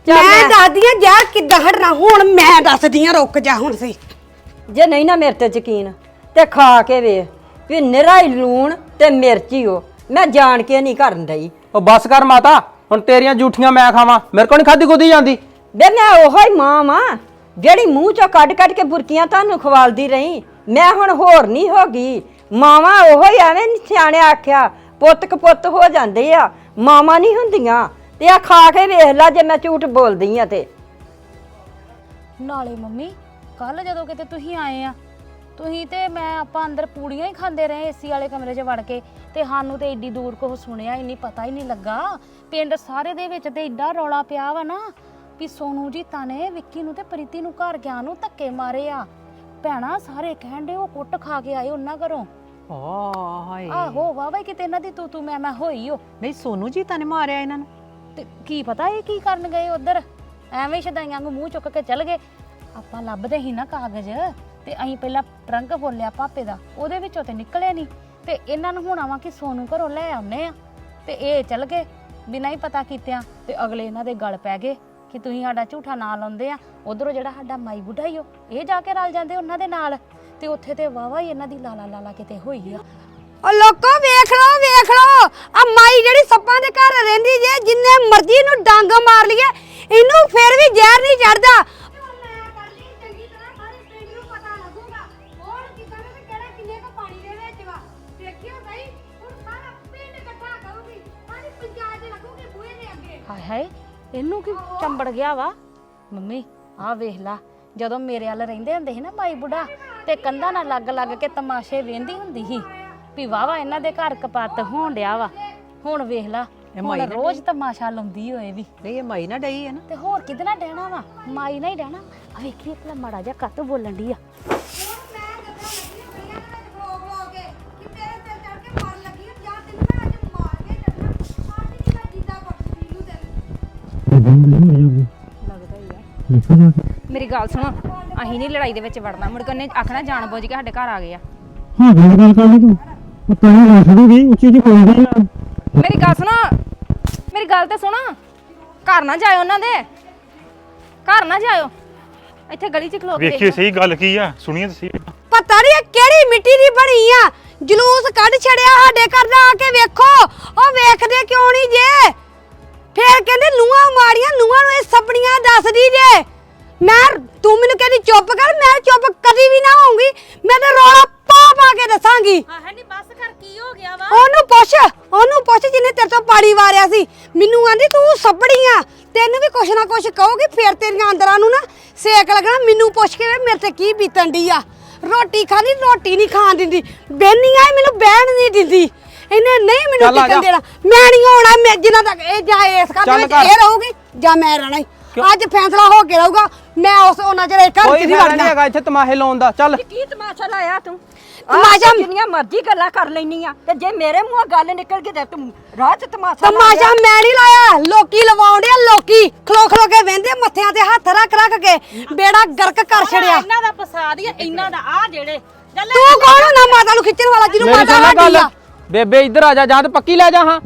ਮੈਂ ਦੱਸਦੀ ਆ ਯਾਰ ਕਿੱਦਾਂ ਹਟਣਾ ਹੁਣ ਮੈਂ ਦੱਸਦੀ ਆ ਰੁਕ ਜਾ ਹੁਣ ਸਹੀ। ਜੇ ਨਹੀਂ ਨਾ ਮੇਰੇ ਤੇ ਯਕੀਨ ਤੇ ਖਾ ਕੇ ਵੇਖ ਵੀ ਨਿਰਾ ਹੀ ਲੂਣ ਤੇ ਮਿਰਚੀ ਹੋ ਮੈਂ ਜਾਣ ਕੇ ਨਹੀਂ ਕਰਨ ਦਈ ਉਹ ਬਸ ਕਰ ਮਾਤਾ ਹੁਣ ਤੇਰੀਆਂ ਝੂਠੀਆਂ ਮੈਂ ਖਾਵਾਂ ਮੇਰੇ ਕੋਲ ਨਹੀਂ ਖਾਦੀ ਖੁਦੀ ਜਾਂਦੀ। ਬੇ ਮੈਂ ਉਹੋ ਹੀ ਮਾਂ ਵਾਂ ਜਿਹੜੀ ਮੂੰਹ ਚੋਂ ਕੱਢ ਕੱਢ ਕੇ ਬੁਰਕੀਆਂ ਤੁਹਾਨੂੰ ਖਵਾਲਦੀ ਰਹੀ। ਮੈਂ ਹੁਣ ਹੋਰ ਨਹੀਂ ਹੋ ਗਈ। ਮਾਵਾਂ ਉਹੋ ਹੀ ਐਵੇਂ ਨੀ ਸਿਆਣੇ ਆਖਿਆ ਪੁੱਤ ਕਪੁੱਤ ਹੋ ਜਾਂਦੇ ਆ ਮਾਵਾਂ ਨਹੀਂ ਹੁੰਦੀਆਂ। ਤੇ ਆ ਖਾ ਕੇ ਵੇਖ ਲੈ ਜੇ ਮੈਂ ਝੂਠ ਬੋਲਦੀ ਆ ਤੇ। ਨਾਲੇ ਮੰਮੀ ਕੱਲ ਜਦੋਂ ਕਿਤੇ ਤੁਸੀਂ ਆਏ ਆ ਤੁਸੀਂ ਤੇ ਮੈਂ ਆਪਾਂ ਅੰਦਰ ਪੂੜੀਆਂ ਹੀ ਖਾਂਦੇ ਰਹੇ ਏਸੀ ਵਾਲੇ ਕਮਰੇ 'ਚ ਵੜ ਕੇ ਤੇ ਸਾਨੂੰ ਤੇ ਏਡੀ ਦੂਰ ਕੋਹ ਸੁਣਿਆ ਹੀ ਨਹੀਂ ਪਤਾ ਹੀ ਨਹੀਂ ਲੱਗਾ। ਪਿੰਡ ਸਾਰੇ ਦੇ ਵਿੱਚ ਤੇ ਏਡਾ ਰੌਲਾ ਪਿਆ ਵਾ ਨਾ ਵੀ ਸੋਨੂ ਜੀ ਤਾਂ ਨੇ ਵਿੱਕੀ ਨੂੰ ਤੇ ਪ੍ਰੀਤੀ ਨੂੰ ਘਰ ਗਿਆ ਨੂੰ ਧੱਕੇ ਮਾਰੇ ਆ। ਭੈਣਾ ਸਾਰੇ ਕਹਿੰਦੇ ਉਹ ਕੁੱਟ ਖਾ ਕੇ ਆਏ ਉਹਨਾਂ ਘਰੋਂ। ਆ ਹਾਏ ਆਹੋ ਵਾਵਾ ਕਿਤੇ ਇਹਨਾਂ ਦੀ ਤੂੰ ਤੂੰ ਮੈਂ ਮੈਂ ਹੋਈ ਓ। ਨਹੀਂ ਸੋਨੂ ਜੀ ਤਾਂ ਨੇ ਮਾਰਿਆ ਇਹਨਾਂ ਨੂੰ। ਤੇ ਕੀ ਪਤਾ ਇਹ ਕੀ ਕਰਨ ਗਏ ਉਧਰ? ਐਵੇਂ ਸ਼ਦਾਈਆਂ ਨੂੰ ਮੂੰਹ ਚੁੱਕ ਕੇ ਚੱਲ ਗਏ। ਆਪਾਂ ਲੱਭਦੇ ਹੀ ਨਾ ਕਾਗਜ਼। ਤੇ ਅਸੀਂ ਪਹਿਲਾਂ ਟਰੰਕ ਫੋਲਿਆ ਪਾਪੇ ਦਾ, ਉਹਦੇ ਵਿੱਚੋਂ ਤੇ ਨਿਕਲੇ ਨਹੀਂ। ਤੇ ਇਹਨਾਂ ਨੂੰ ਹੁਣ ਆਵਾਂ ਕਿ ਸੋਨੂੰ ਘਰੋਂ ਲੈ ਆਉਨੇ ਆ। ਤੇ ਇਹ ਚੱਲ ਗਏ, ਬਿਨਾਂ ਹੀ ਪਤਾ ਕੀਤਿਆਂ, ਤੇ ਅਗਲੇ ਇਹਨਾਂ ਦੇ ਗਲ ਪੈ ਗਏ ਕਿ ਤੁਸੀਂ ਸਾਡਾ ਝੂਠਾ ਨਾਂ ਲਾਉਂਦੇ ਆ। ਉਧਰੋਂ ਜਿਹੜਾ ਸਾਡਾ ਮਾਈ ਬੁੱਢਾ ਹੀ ਉਹ ਇਹ ਜਾ ਕੇ ਰਲ ਜਾਂਦੇ ਉਹਨਾਂ ਦੇ ਨਾਲ। ਤੇ ਉੱਥੇ ਤੇ ਵਾਵਾ ਹੀ ਇਹਨਾਂ ਦੀ ਲਾਲਾ ਲਾਲਾ ਕਿਤੇ ਹੋਈ ਆ। ਓ ਲੋਕੋ, ਵੇਖ ਲਓ ਵੇਖ ਲਓ, ਆ ਮਾਈ ਜਿਹੜੀ ਸੱਪਾਂ ਦੇ ਘਰ ਰਹਿੰਦੀ ਜੇ, ਜਿੰਨੇ ਮਰਜ਼ੀ ਨੂੰ ਡੰਗ ਮਾਰ ਲਈਏ, ਇਹਨੂੰ ਫਿਰ ਵੀ ਜ਼ਹਿਰ ਨਹੀਂ ਚੜਦਾ ਹਾਏ ਇਹਨੂੰ ਕੀ ਚੰਬੜ ਗਿਆ ਵਾ? ਮੰਮੀ ਆਹ ਵੇਖ ਲਾ ਜਦੋਂ ਮੇਰੇ ਵੱਲ ਰਹਿੰਦੇ ਹੁੰਦੇ ਸੀ ਨਾ ਮਾਈ ਬੁੱਢਾ ਤੇ ਕੰਧਾਂ ਨਾਲ ਲੱਗ ਲੱਗ ਕੇ ਤਮਾਸ਼ੇ ਵੇਂਦੀ ਹੁੰਦੀ ਸੀ ਵੀ ਵਾਵਾ ਇਹਨਾਂ ਦੇ ਘਰ ਕਪੱਤ ਹੋਣ ਡਿਆ ਵਾ। ਹੁਣ ਵੇਖ ਲਾ ਇਹ ਹੁਣ ਮਾਈ ਨੇ ਰੋਜ਼ ਤਮਾਸ਼ਾ ਲਾਉਂਦੀ ਹੋਏ ਵੀ। ਨਹੀਂ ਇਹ ਮਾਈ ਨਾ ਡਈ ਹੈ ਨਾ। ਤੇ ਹੋਰ ਕਿਹਦੇ ਨਾਲ ਡਹਿਣਾ ਵਾ? ਮਾਈ ਨਾਲ ਹੀ ਡਹਿਣਾ। ਆ ਵੇਖੀ ਇੱਕ ਮਾੜਾ ਜਿਹਾ ਕੱਤ ਬੋਲਣ ਦੀ ਆ। ਮੇਰੀ ਗੱਲ ਸੁਣੋ ਅਸੀਂ ਨਹੀਂ ਲੜਾਈ ਦੇ ਵਿੱਚ ਵੜਨਾ। ਮੁੜ ਕੇ ਉਹਨੇ ਆਖਣਾ ਜਾਣ ਬੁੱਝ ਕੇ ਸਾਡੇ ਘਰ ਆ ਗਏ ਆ। ਹਾਂ ਗੱਲ ਗੱਲ ਕਰ ਲਈ ਤੂੰ। ਉਹ ਤਾਂ ਹੀ ਗੱਲ ਸੁਣੂਗੀ ਉੱਚੀ ਉੱਚੀ ਕੋਈ ਨਹੀਂ। ਮੇਰੀ ਗੱਲ ਸੁਣੋ ਮੇਰੀ ਗੱਲ ਤੇ ਸੁਣੋ। ਘਰ ਨਾ ਜਾਇਓ ਉਹਨਾਂ ਦੇ। ਘਰ ਨਾ ਜਾਇਓ। ਇੱਥੇ ਗਲੀ 'ਚ ਖਲੋ ਕੇ ਦੇਖੋ। ਸਹੀ ਗੱਲ ਕੀ ਆ ਸੁਣੀਏ ਤਾਂ ਸਹੀ ਪਤਾ ਨਹੀਂ ਇਹ ਕਿਹੜੀ ਮਿੱਟੀ ਦੀ ਬਣੀ ਆ। ਜਲੂਸ ਕੱਢ ਛੜਿਆ ਸਾਡੇ ਘਰ ਦਾ ਆ ਕੇ ਵੇਖੋ। ਉਹ ਵੇਖਦੇ ਕਿਉਂ ਨਹੀਂ ਜੇ? ਫੇਰ ਕਹਿੰਦੇ ਨੂਆਂ ਮਾੜੀਆਂ ਨੂਆਂ ਨੂੰ ਇਹ ਸਪਣੀਆਂ ਦੱਸਦੀ ਜੇ। ਮੈਂ ਤੂੰ ਮੈਨੂੰ ਕਹਿੰਦੀ ਚੁੱਪ ਕਰ ਮੈਂ ਚੁੱਪ ਕਦੀ ਵੀ ਨਾ ਹੋਊਂਗੀ। ਮੈਂ ਤਾਂ ਰੌਲਾ ਪਾ ਪਾ ਕੇ ਦੱਸਾਂਗੀ। ਹਾਂ ਨਹੀਂ ਬੱਸ ਕਰ ਕੀ ਹੋ ਗਿਆ ਵਾ? ਉਹਨੂੰ ਪੁੱਛ ਉਹਨੂੰ ਪੁੱਛ ਜਿਹਨੇ ਤੇਰੇ ਤੋਂ ਪਾੜੀ ਵਾਰਿਆ ਸੀ। ਮੈਨੂੰ ਆਂਦੀ ਤੂੰ ਸੱਪੜੀ ਆ। ਤੈਨੂੰ ਵੀ ਕੁਛ ਨਾ ਕੁਛ ਕਹੋਗੀ ਫੇਰ ਤੇਰੀਆਂ ਅੰਦਰਾਂ ਨੂੰ ਨਾ ਸੇਕ ਲੱਗਣਾ। ਮੈਨੂੰ ਪੁੱਛ ਕੇ ਵੇ ਮੇਰੇ ਤੇ ਕੀ ਬੀਤਣ ਦੀ ਆ। ਰੋਟੀ ਖਾਣੀ ਰੋਟੀ ਨਹੀਂ ਖਾਣ ਦਿੰਦੀ। ਬੈਨੀਆਂ ਮੈਨੂੰ ਬਹਿਣ ਨਹੀਂ ਦਿੰਦੀ। ਇਹਨੇ ਨਹੀਂ ਮੈਨੂੰ ਚੱਲ ਆ ਟਿਕਣ ਜਾ। ਦੇਣਾ। ਮੈਂ ਨਹੀਂ ਆਉਣਾ ਮੈਂ ਜਿੰਨਾ ਤੱਕ ਇਹ ਜਾਂ ਇਸ ਘਰ ਚੱਲ ਵਿੱਚ ਘਰ। ਇਹ ਰਹੂਗੀ ਜਾਂ ਮੈਂ ਰਹਿਣਾ ਈ। ਅੱਜ ਫੈਸਲਾ ਹੋ ਕੇ ਰਹੂਗਾ। ਮੈਂ ਉਸ ਉਹਨਾਂ ਜਿਹੜੇ ਘਰ ਕੋਈ ਚ ਨਹੀਂ ਫਾਇਦਾ ਨਹੀਂ ਵੜਨਾ ਹੈਗਾ ਇੱਥੇ ਤਮਾਹੇ ਲਾਉਣ ਦਾ। ਚੱਲ। ਕੀ ਤਮਾਸ਼ਾ ਲਾਇਆ ਤੂੰ? ਤਮਾਸ਼ਾ- ਜਿੰਨੀਆਂ ਮਰਜ਼ੀ ਗੱਲਾਂ ਕਰ ਲੈਨੀ ਆ। ਤੇ ਜੇ ਮੇਰੇ ਮੂੰਹੋਂ ਗੱਲ ਨਿਕਲ ਗਈ ਤੇ ਤੂੰ ਰਾਹ 'ਚ ਤਮਾਸ਼ਾ ਲਾ ਤਮਾਸ਼ਾ ਲਿਆ। ਮੈਂ ਨਹੀਂ ਲਾਇਆ। ਲੋਕੀ ਲਵਾਉਂਦੇ ਆ ਲੋਕੀ ਖਲੋ ਖਲੋ ਕੇ ਵਹਿੰਦੇ ਮੱਥਿਆਂ ਤੇ ਹੱਥ ਰੱਖ ਰੱਖ ਕੇ ਬੇੜਾ ਗਰਕ ਕਰ ਛੜਿਆ। ਇਹਨਾਂ ਦਾ ਫਸਾਦ ਹੀ ਆ, ਇਹਨਾਂ ਦਾ ਆ ਜਿਹੜੇ ਚੱਲ ਤੂੰ ਕੌਣ ਨਾ ਮਾਤਾ ਨੂੰ ਖਿੱਚਣ ਵਾਲਾ ਜਿਹਨੂੰ ਮੇਰੀ ਮਾਤਾ ਸੁਣ ਗੱਲ ਆ। ਬੇਬੇ ਇੱਧਰ ਆ ਜਾ ਜਾਂ ਤੇ ਪੱਕੀ ਲੈ ਜਾ ਹਾਂ।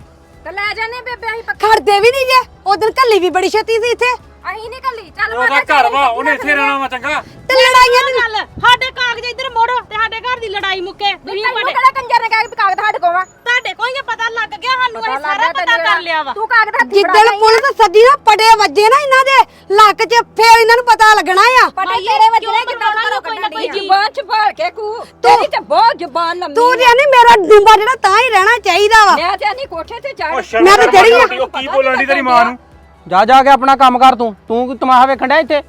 ਤੇ ਲੈ ਜਾਨੇ ਬੇਬੇ ਅਸੀਂ ਖੜਦੇ ਵੀ ਨਹੀਂ ਜੇ। ਉਦੋਂ ਕੱਲੀ ਵੀ ਬੜੀ ਛੇਤੀ ਸੀ ਇੱਥੇ। ਅਸੀਂ ਨਹੀਂ ਕੱਲੀ। ਚੱਲ ਉਹਦਾ ਘਰ ਵਾ ਉਹਨੇ ਇੱਥੇ ਰਹਿਣਾ ਵਾ ਚੰਗਾ। ਤੇ ਲੜਾਈਆਂ ਦੀ ਗੱਲ ਸਾਡੇ ਕਾਗਜ਼ ਇੱਧਰ ਮੋੜੋ ਤੇ ਸਾਡੇ ਘਰ ਦੀ ਲੜਾਈ ਮੁੱਕੇ। ਤੈਨੂੰ ਸਾਡੇ ਕਿਹੜਾ ਕੰਜਰ ਨੇ ਕਹਿ ਕਾਗਜ਼ ਸਾਡੇ ਕੋਲ ਵਾ ਤੁਹਾਡੇ ਕੋਈ ਨਹੀਂ ਪਤਾ ਲੱਗ ਗਿਆ ਸਾਨੂੰ ਇਹ ਸਾਰਾ ਪਤਾ ਕਰ ਲਿਆ ਵਾ। ਤੂੰ ਕਾਗਜ਼ ਹੱਥੀ ਜਿੱਦਣ ਪੁਲਿਸ ਸੱਦੀ ਨਾ ਪੜੇ ਵੱਜੇ ਨਾ ਇਹਨਾਂ ਦੇ। ਲੱਕ 'ਚ ਫੇਰ ਇਹਨਾਂ ਨੂੰ ਪਤਾ ਲੱਗਣਾ ਆ। ਪਟੇ ਤੇਰੇ ਨੇ ਕਿੱਦਾਂ ਕਰੋ ਕੋਈ ਨਾ ਕੋਈ। ਜ਼ੁਬਾਨ ਚ ਭਾਲ ਕੇ ਕੂ ਤੇਰੀ ਤੇ ਬਹੁਤ ਜ਼ੁਬਾਨ ਲੰਮੀ ਤੂੰ ਜੇ ਨਹੀਂ ਮੇਰਾ ਡੂੰਬਾ ਜਿਹੜਾ ਤਾਂ ਹੀ ਰਹਿਣਾ ਚਾਹੀਦਾ ਵਾ। ਮੈਂ ਤੇ ਨਹੀਂ ਕੋਠੇ ਤੇ ਚੜ ਮੈਂ ਤਾਂ ਚੜੀ ਆ। ਕੀ ਬੋਲਣ ਦੀ ਤੇਰੀ ਮਾਂ ਨੂੰ? ਜਾ ਜਾ ਕੇ ਆਪਣਾ ਕੰਮ ਕਰ ਤੂੰ। ਤੂੰ ਤਮਾਹਾ ਵੇਖਣ ਡਿਆ ਇੱਥੇ?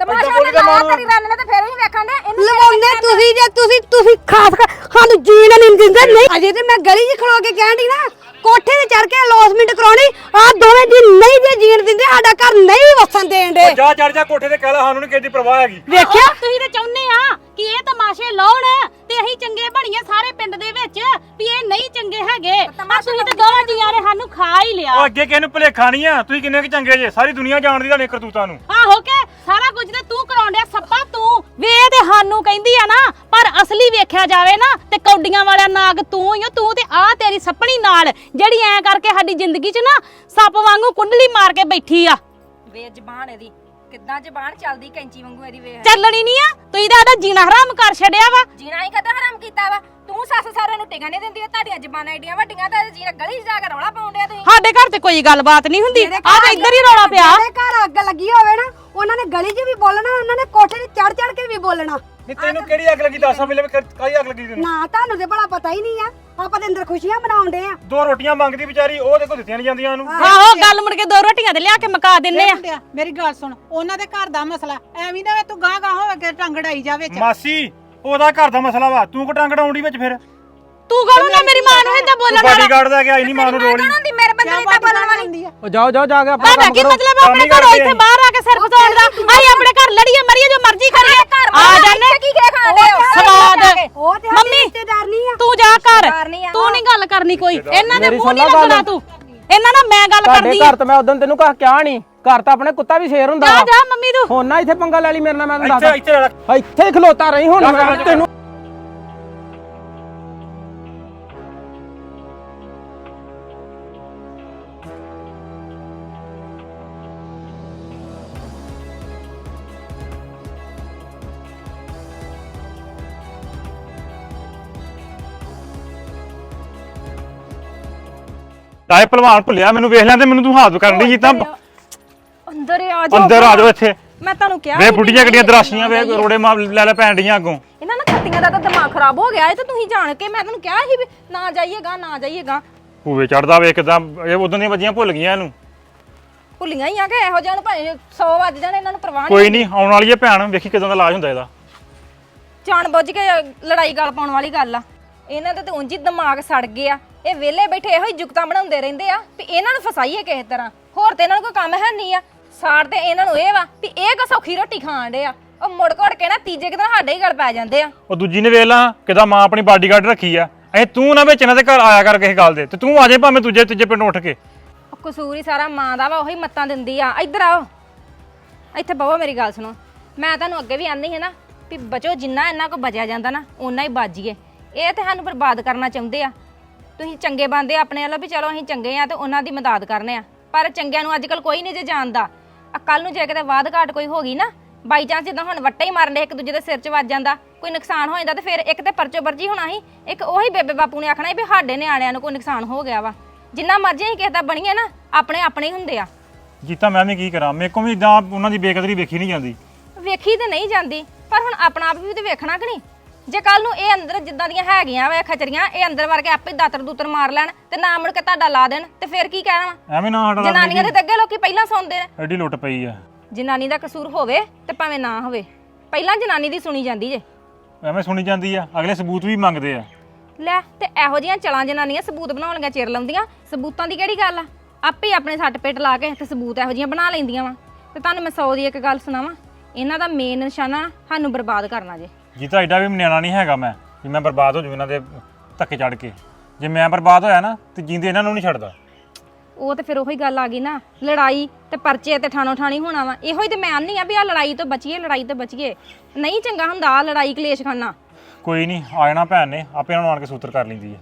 ਤਮਾਸ਼ਾ ਬੋਲੀ ਨੇ ਤਾਂ ਲਾਇਆ ਮਾਰੋ। ਤੇਰੀ ਰੰਨ ਨੇ ਤੇ ਫੇਰ ਹੀ ਵੇਖਣ ਦੇ ਇਹਨੂੰ ਲਵਾਉਂਦੇ ਤੁਸੀਂ ਜੇ ਤੁਸੀਂ ਤੁਸੀਂ ਖਾਸ ਕਰ ਸਾਨੂੰ ਜੀਣ ਨਹੀਂ ਦਿੰਦੇ। ਨਹੀਂ ਅਜੇ ਤੇ ਮੈਂ ਗਲੀ 'ਚ ਖਲੋ ਕੇ ਕਹਿਣ ਦੀ ਨਾ ਕੋਠੇ ਤੇ ਚੜ ਕੇ ਅਲੌਸਮੈਂਟ ਕਰਾਉਣੀ ਆ ਦੋਵੇਂ ਜੀ ਨਹੀਂ ਜੇ ਜੀਣ ਦਿੰਦੇ ਸਾਡਾ ਘਰ ਨਹੀਂ ਵਸਣ ਦੇਣ ਦੇ। ਜਾ ਚੜ ਜਾ ਕੋਠੇ ਤੇ ਕਹਿ ਲਾ ਸਾਨੂੰ ਨਹੀਂ ਕਿਸੇ ਦੀ ਪਰਵਾਹ ਹੈਗੀ। ਵੇਖਿਆ? ਉਹ ਤੁਸੀਂ ਤੇ ਚਾਹੁੰਦੇ ਆ ਕਿ ਇਹ ਤਮਾਸ਼ੇ ਲਾਉਣ ਤੇ ਅਸੀਂ ਚੰਗੇ ਬਣੀਏ ਸਾਰੇ ਪਿੰਡ ਦੇ ਵਿੱਚ ਵੀ ਇਹ ਨਹੀਂ ਚੰਗੇ ਹੈਗੇ। ਆ ਤੁਸੀਂ ਤੇ ਦੋਵਾਂ ਜੀਆਂ ਨੇ ਸਾਨੂੰ ਖਾ ਹੀ ਲਿਆ। ਉਹ ਅੱਗੇ ਕਿਸੇ ਨੂੰ ਭੁਲੇਖਾ ਨਹੀਂ ਆ? ਤੁਸੀਂ ਕਿੰਨੇ ਕੁ ਚੰਗੇ ਜੇ? ਸਾਰੀ ਦੁਨੀਆ ਜਾਣਦੀ ਤੁਹਾਡੇ ਕਰਤੂਤਾਂ ਨੂੰ। ਆਹੋ ਕੇ ਸਾਰਾ ਕੁਝ ਤੇ ਤੂੰ ਕਰਾਉਂਦਿਆ ਸੱਪਾ ਤੂੰ। ਵੇ ਇਹ ਤੇ ਸਾਨੂੰ ਕਹਿੰਦੀ ਆ ਨਾ ਪਰ ਅਸਲੀ ਵੇਖਿਆ ਜਾਵੇ ਨਾ ਤੇ ਕੌਡੀਆਂ ਵਾਲਾ ਨਾਗ ਤੂੰ ਹੀ ਆ ਤੂੰ ਤੇ ਆ ਤੇਰੀ ਸੱਪਣੀ ਨਾਲ ਜਿਹੜੀ ਐ ਕਰਕੇ ਸਾਡੀ ਜ਼ਿੰਦਗੀ 'ਚ ਨਾ ਸੱਪ ਵਾਂਗੂ ਕੁੰਡਲੀ ਮਾਰ ਕੇ ਬੈਠੀ ਆ। ਵੇ ਜ਼ਬਾਨ ਇਹਦੀ। ਕਿੱਦਾਂ ਜ਼ਬਾਨ ਚੱਲਦੀ ਕੈਂਚੀ ਵਾਂਗੂ ਇਹਦੀ ਵੇਖ। ਚੱਲਣੀ ਨਹੀਂ ਆ। ਤੂੰ ਇਹਦਾ ਉਹਦਾ ਜੀਣਾ ਹਰਾਮ ਕਰ ਛੱਡਿਆ ਵਾ। ਜੀਣਾ ਹੀ ਕਦੋਂ ਹਰਾਮ ਕੀਤਾ ਵਾ? ਤੂੰ ਸੱਸ ਸਾਰਿਆਂ ਨੂੰ ਟਿਕਣ ਨਹੀਂ ਦਿੰਦੀ ਤੁਹਾਡੀਆਂ ਜ਼ਬਾਨਾਂ ਏਡੀਆਂ ਵੱਡੀਆਂ ਤਾਂ ਜੀਣਾ ਗਲੀ 'ਚ ਜਾ ਕੇ ਰੌਲਾ ਪਾਉਂਦੇ ਆ ਤੁਸੀਂ। ਸਾਡੇ ਘਰ ਤੇ ਕੋਈ ਗੱਲਬਾਤ ਨਹੀਂ ਹੁੰਦੀ। ਆ ਤਾਂ ਇੱਧਰ ਹੀ ਰੌਲਾ ਪਿਆ। ਜਿਹੜੇ ਘਰ ਅੱਗ ਲੱਗੀ ਹੋਵੇ ਨਾ ਉਹਨਾਂ ਨੇ ਗਲੀ 'ਚ ਵੀ ਬੋਲਣਾ ਉਹਨਾਂ ਨੇ ਕੋਠੇ 'ਤੇ ਚੜ ਚੜ ਕੇ ਵੀ ਬੋਲਣਾ। ਨਹੀਂ ਤੈਨੂੰ ਕਿਹੜੀ ਅੱਗ ਲੱਗੀ? ਦੱਸਾਂ ਮਿਲੇ ਕਾਹਦੀ ਅੱਗ ਲੱਗੀ ਤੈਨੂੰ? ਨਾ ਤੁਹਾਨੂੰ ਤੇ ਭਲਾ ਪਤਾ ਹੀ ਨਹੀਂ ਆ। ਆਪਾਂ ਤੇ ਅੰਦਰ ਖੁਸ਼ੀਆਂ ਮਨਾਉਂਦੇ ਆ। ਦੋ ਰੋਟੀਆਂ ਮੰਗਦੀ ਵਿਚਾਰੀ ਉਹ ਦੇਖੋ ਦਿੱਤੀਆਂ ਨਹੀਂ ਜਾਂਦੀਆਂ ਉਹਨੂੰ। ਆਹੋ ਗੱਲ ਮੁੜ ਕੇ ਦੋ ਰੋਟੀਆਂ ਤੇ ਲਿਆ ਕੇ ਮਕਾ ਦਿੰਨੇ ਆ। ਮੁੰਡਿਆ, ਮੇਰੀ ਗੱਲ ਸੁਣ ਉਹਨਾਂ ਦੇ ਘਰ ਦਾ ਮਸਲਾ ਐਵੇਂ ਨਾ ਤੂੰ ਗਾਂ ਗਾਂ ਹੋਵੇ ਕਿ ਟੰਗ ਢਾਈ ਜਾ ਵਿੱਚ ਮਾਸੀ ਉਹਦਾ ਘਰ ਦਾ ਮਸਲਾ ਵਾ ਤੂੰ ਕੋ ਟੰਗ ਡਾਉਂਦੀ ਵਿੱਚ ਫਿਰ? ਤੂੰ ਕੌਣ ਨਾ ਮੇਰੀ ਮਾਂ ਨੂੰ ਏਦਾਂ ਬੋਲਣ ਵਾਲਾ। ਬਾਡੀਗਾਰਡ ਦਾ ਕਿ ਆਈ ਨਹੀਂ ਮਾਂ ਨੂੰ ਰੋੜੀ ਹੁੰਦੀ ਮੇਰੇ ਬੰਦੇ ਨੂੰ ਏਦਾਂ ਬੋਲਣ ਵਾਲੀ? ਉਹ ਜਾਓ ਜਾਓ ਜਾ ਕੇ ਆਪਣਾ ਤੁਹਾਡਾ ਕੰਮ ਕੀ ਕਰੋ। ਮਤਲਬ ਹੈ ਆਪਣੇ ਘਰੋਂ ਇੱਥੇ। ਬਾਹਰ ਆ ਕੇ ਸਿਰ ਫਸਾਉਣ ਦਾ। ਅਸੀਂ ਆਪਣੇ ਘਰ ਲੜੀਏ ਮਰੀਏ ਜੋ ਮਰਜ਼ੀ ਕਰੀਏ ਆ। ਜਾਣੇ ਕੀ ਖੇ ਖਾਂਦੇ ਹੋ ਸਵਾਦ ਉਹ ਤੇ ਮੰਮੀ ਰਿਸ਼ਤੇਦਾਰ ਨਹੀਂ ਆ ਤੂੰ ਜਾ ਘਰ ਨਹੀਂ ਆ। ਤੂੰ ਨਹੀਂ ਗੱਲ ਕਰਨੀ ਕੋਈ? ਇਹਨਾਂ ਦੇ ਮੇਰੀ ਮੂੰਹ ਸੁਣ ਨਹੀਂ ਲਾ ਗੱਲ। ਤੂੰ। ਇਹਨਾਂ ਨਾਲ ਮੈਂ ਗੱਲ ਤੁਹਾਡੇ ਕਰਦੀ ਘਰ ਤਾਂ ਮੈਂ ਉਦੋਂ ਤੈਨੂੰ ਕਹਾ ਕਿਹਾ ਨਹੀਂ ਘਰ ਤਾਂ ਆਪਣੇ ਕੁੱਤਾ ਵੀ ਸ਼ੇਰ ਹੁੰਦਾ ਜਾ ਵਾ। ਜਾ ਮੰਮੀ ਤੂੰ। ਹੁਣ ਨਾ ਇੱਥੇ ਪੰਗਾ ਲੈ ਲਈ ਮੇਰੇ ਨਾਲ ਮੈਂ ਤੈਨੂੰ ਇੱਥੇ ਦੱਸਦਾ। ਇੱਥੇ ਰੱਖ। ਇੱਥੇ ਹੀ ਖਲੋਤਾ ਰਹੀ ਹੁਣ ਮੈਂ ਤੈਨੂੰ ਤਾਏ ਭਲਵਾਨ ਭੁੱਲਿਆ ਮੈਨੂੰ ਵੇਖ ਲੈਂਦੇ ਮੈਨੂੰ ਤੂੰ ਹੱਥ ਕਰਨ ਦੀ ਕੀਤਾ ਅੰਦਰ ਆ ਜਾਓ ਅੰਦਰ ਆ ਜਾਓ ਇੱਥੇ। ਮੈਂ ਤੁਹਾਨੂੰ ਕਿਹਾ ਵੇ ਬੁੱਢੀਆਂ ਗੱਡੀਆਂ ਦਰਾਸ਼ੀਆਂ ਵੇ ਰੋੜੇ ਮਾਰ ਲੈ ਲੈ ਭੈਣ ਡੀਆਂ ਅੱਗੋਂ। ਇਹਨਾਂ ਨਾਲ ਖੱਤੀਆਂ ਦਾ ਤਾਂ ਦਿਮਾਗ ਖਰਾਬ ਹੋ ਗਿਆ ਇਹ ਤਾਂ ਤੁਸੀਂ ਜਾਣ ਕੇ ਮੈਂ ਤੁਹਾਨੂੰ ਕਿਹਾ ਸੀ ਵੀ ਨਾ ਜਾਈਏਗਾ ਨਾ ਜਾਈਏਗਾ। ਭੂਵੇ ਚੜਦਾ ਵੇ ਕਿਦਾਂ ਇਹ ਉਦੋਂ ਦੀਆਂ ਵੱਜੀਆਂ ਭੁੱਲ ਗਈਆਂ ਇਹਨੂੰ। ਭੁੱਲੀਆਂ ਹੀ ਆ ਕਿ ਇਹੋ ਜਿਹਾ ਨੂੰ ਭਾਵੇਂ 100 ਵੱਜ ਜਾਣ ਇਹਨਾਂ ਨੂੰ ਪਰਵਾਹ ਨਹੀਂ ਕੋਈ ਨਹੀਂ ਆਉਣ ਵਾਲੀ ਹੈ ਭੈਣ ਵੇਖੀ ਕਿਦਾਂ ਦਾ ਇਲਾਜ ਹੁੰਦਾ ਇਹਦਾ। ਜਾਣ ਬੁੱਝ ਕੇ ਲੜਾਈ ਗੱਲ ਪਾਉਣ ਵਾਲੀ ਗੱਲ ਆ। ਇਹਨਾਂ ਦੇ ਤੇ ਉਂਝ ਹੀ ਦਿਮਾਗ ਸੜ ਗਿਆ ਇਹ ਵਿਹਲੇ ਬੈਠੇ ਇਹੋ ਹੀ ਜੁਗਤਾਂ ਬਣਾਉਂਦੇ ਰਹਿੰਦੇ ਆ ਵੀ ਇਹਨਾਂ ਨੂੰ ਫਸਾਈਏ ਕਿਸੇ ਤਰ੍ਹਾਂ। ਹੋਰ ਤੇ ਇਹਨਾਂ ਨੂੰ ਕੋਈ ਕੰਮ ਹੈ ਨਹੀਂ ਆ। ਸਾੜ ਤੇ ਇਹਨਾਂ ਨੂੰ ਇਹ ਵਾ ਵੀ ਇਹ ਕੋ ਸੌਖੀ ਰੋਟੀ ਖਾਣ ਡੇ ਆ। ਉਹ ਮੁੜ ਘੜ ਕੇ ਨਾ ਤੀਜੇ ਕਿਦਾਂ ਸਾਡੇ ਹੀ ਗਲ ਪੈ ਜਾਂਦੇ ਆ। ਉਹ ਦੂਜੀ ਨੇ ਵੇਖ ਲਾ ਕਿਦਾਂ ਮਾਂ ਆਪਣੀ ਬਾਡੀਗਾਰਡ ਰੱਖੀ ਆ। ਐ ਤੂੰ ਨਾ ਵਿੱਚ ਇਹਨਾਂ ਦੇ ਘਰ ਆਇਆ ਕਰ ਕਿਸੇ ਗੱਲ ਦੇ ਤੇ ਤੂੰ ਆ ਜਾਏ ਭਾਵੇਂ ਤੁਝੇ ਤੀਜੇ ਪਿੰਡ ਉੱਠ ਕੇ। ਉਹ ਕਸੂਰ ਹੀ ਸਾਰਾ ਮਾਂ ਦਾ ਵਾ ਉਹੀ ਮੱਤਾਂ ਦਿੰਦੀ ਆ। ਇੱਧਰ ਆਓ। ਇੱਥੇ ਬਵੋ ਮੇਰੀ ਗੱਲ ਸੁਣੋ। ਮੈਂ ਤੁਹਾਨੂੰ ਅੱਗੇ ਵੀ ਆਂਦੀ ਹਾਂ ਨਾ ਵੀ ਬਚੋ ਜਿੰਨਾ ਇਹਨਾਂ ਕੋ ਬਚਿਆ ਜਾਂਦਾ ਨਾ ਓਨਾ ਹੀ ਬਾਜੀਏ ਇਹ ਤੇ ਸਾਨੂੰ ਬਰਬਾਦ ਕਰਨਾ ਚਾਹੁੰਦੇ ਆ। ਤੁਸੀਂ ਚੰਗੇ ਬੰਦੇ ਆਪਣੇ ਵੱਲੋਂ ਵੀ ਚਲੋ ਅਸੀਂ ਚੰਗੇ ਆ ਤੇ ਉਹਨਾਂ ਦੀ ਮਦਦ ਕਰਨੇ ਆ। ਪਰ ਚੰਗਿਆਂ ਨੂੰ ਅੱਜ ਕੱਲ ਕੋਈ ਨਹੀਂ ਜੇ ਜਾਣਦਾ। ਆ ਕੱਲ ਨੂੰ ਜੇ ਕਿਤੇ ਵਾਧ ਘਾਟ ਕੋਈ ਹੋ ਗਈ ਨਾ ਬਾਈ ਚਾਂਸ ਜਿੱਦਾਂ ਹੁਣ ਵੱਟੇ ਹੀ ਮਾਰਨ ਦੇ ਇੱਕ ਦੂਜੇ ਦੇ ਸਿਰ 'ਚ ਵੱਜ ਜਾਂਦਾ ਕੋਈ ਨੁਕਸਾਨ ਹੋ ਜਾਂਦਾ ਤੇ ਫਿਰ ਇੱਕ ਤੇ ਪਰਚੋ ਵਰਜੀ ਹੋਣਾ ਸੀ ਇੱਕ ਉਹੀ ਬੇਬੇ ਬਾਪੂ ਨੇ ਆਖਣਾ ਸੀ ਵੀ ਸਾਡੇ ਨਿਆਣਿਆਂ ਨੂੰ ਕੋਈ ਨੁਕਸਾਨ ਹੋ ਗਿਆ ਵਾ। ਜਿੰਨਾ ਮਰਜ਼ੀ ਅਸੀਂ ਕਿਸੇ ਦਾ ਬਣੀਏ ਨਾ ਆਪਣੇ ਆਪਣੇ ਹੀ ਹੁੰਦੇ ਆ। ਜੀਤਾ ਮੈਂ ਵੀ ਕੀ ਕਰਾਂ? ਮੇਰੇ ਕੋਲ ਵੀ ਇਦਾਂ ਉਹਨਾਂ ਦੀ ਬੇਕਦਰੀ ਵੇਖੀ ਨਹੀਂ ਜਾਂਦੀ। ਵੇਖੀ ਤੇ ਨਹੀਂ ਜਾਂਦੀ ਪਰ ਹੁਣ ਆਪਣਾ ਆਪ ਵੀ ਤੇ ਵੇਖਣਾ ਕਿ ਨਹੀਂ? ਜੇ ਕੱਲ ਨੂੰ ਇਹ ਅੰਦਰ ਜਿੱਦਾਂ ਦੀਆਂ ਹੈਗੀਆਂ ਵੇ ਖਚਰੀਆਂ ਇਹ ਅੰਦਰ ਵੜ ਕੇ ਆਪੇ ਦਾਤਰ ਦੂਤਰ ਮਾਰ ਲੈਣ ਤੇ ਨਾ ਮੁੜ ਕੇ ਤੁਹਾਡਾ ਲਾ ਦੇਣ ਤੇ ਫਿਰ ਕੀ ਕਹਿਣਾ ਵਾ? ਐਵੇਂ ਨਾ ਸਾਡਾ ਜਨਾਨੀਆਂ ਦੇ ਤਾਂ ਅੱਗੇ ਲੋਕੀ ਪਹਿਲਾਂ ਸੌਂਦੇ ਨੇ। ਐਡੀ ਲੁੱਟ ਪਈ ਆ। ਜਨਾਨੀ ਦਾ ਕਸੂਰ ਹੋਵੇ ਤੇ ਭਾਵੇਂ ਨਾ ਹੋਵੇ ਪਹਿਲਾਂ ਜਨਾਨੀ ਦੀ ਸੁਣੀ ਜਾਂਦੀ ਜੇ। ਐਵੇਂ ਸੁਣੀ ਜਾਂਦੀ ਆ ਅਗਲੇ ਸਬੂਤ ਵੀ ਮੰਗਦੇ ਆ। ਲੈ ਤੇ ਇਹੋ ਜੀਆਂ ਚਲਾਂ ਜਨਾਨੀਆਂ ਸਬੂਤ ਬਣਾਉਣ ਲੀਆਂ ਚਿਰ ਲਾਉਂਦੀਆਂ ਸਬੂਤਾਂ ਦੀ ਕਿਹੜੀ ਗੱਲ ਆ? ਆਪੇ ਆਪਣੇ ਸੱਟ ਪੇਟ ਲਾ ਕੇ ਤੇ ਸਬੂਤ ਇਹੋ ਜੀਆਂ ਬਣਾ ਲੈਂਦੀਆਂ ਵਾ। ਤੇ ਤੁਹਾਨੂੰ ਮੈਂ ਸੌ ਦੀ ਇੱਕ ਗੱਲ ਸੁਣਾਵਾਂ ਇਹਨਾਂ ਦਾ ਮੇਨ ਨਿਸ਼ਾਨਾ ਸਾਨੂੰ ਬਰਬਾਦ ਕਰਨਾ ਜੇ। ਜੀਤਾ ਐਡਾ ਵੀ ਨਿਆਣਾ ਨਹੀਂ ਹੈਗਾ ਮੈਂ ਵੀ ਮੈਂ ਬਰਬਾਦ ਹੋ ਜੂ ਇਹਨਾਂ ਦੇ ਧੱਕੇ ਚੜ ਕੇ। ਜੇ ਮੈਂ ਬਰਬਾਦ ਹੋਇਆ ਨਾ ਤੇ ਜਿੰਦੇ ਇਹਨਾਂ ਨੂੰ ਨਹੀਂ ਛੱਡਦਾ। ਉਹ ਤੇ ਫਿਰ ਉਹੀ ਗੱਲ ਆ ਗਈ ਨਾ ਲੜਾਈ ਤੇ ਪਰਚੇ ਤੇ ਠਾਣੋ ਠਾਣੀ ਹੋਣਾ ਵਾ। ਇਹੋ ਹੀ ਤੇ ਮੈਂ ਆਨੀ ਆ ਵੀ ਆ ਲੜਾਈ ਤੋਂ ਬਚੀਏ ਲੜਾਈ ਤੋਂ ਬਚੀਏ। ਨਹੀਂ ਚੰਗਾ ਹੁੰਦਾ ਆਹ ਲੜਾਈ ਕਲੇਸ਼ ਖਾਨਾ ਕੋਈ ਨਹੀਂ ਆ ਜਾਣਾ ਭੈਣ ਨੇ ਆਪੇ ਉਹਨਾਂ ਨੂੰ ਆਣ ਕੇ ਸੂਤਰ ਕਰ ਲੈਂਦੀ ਹੈ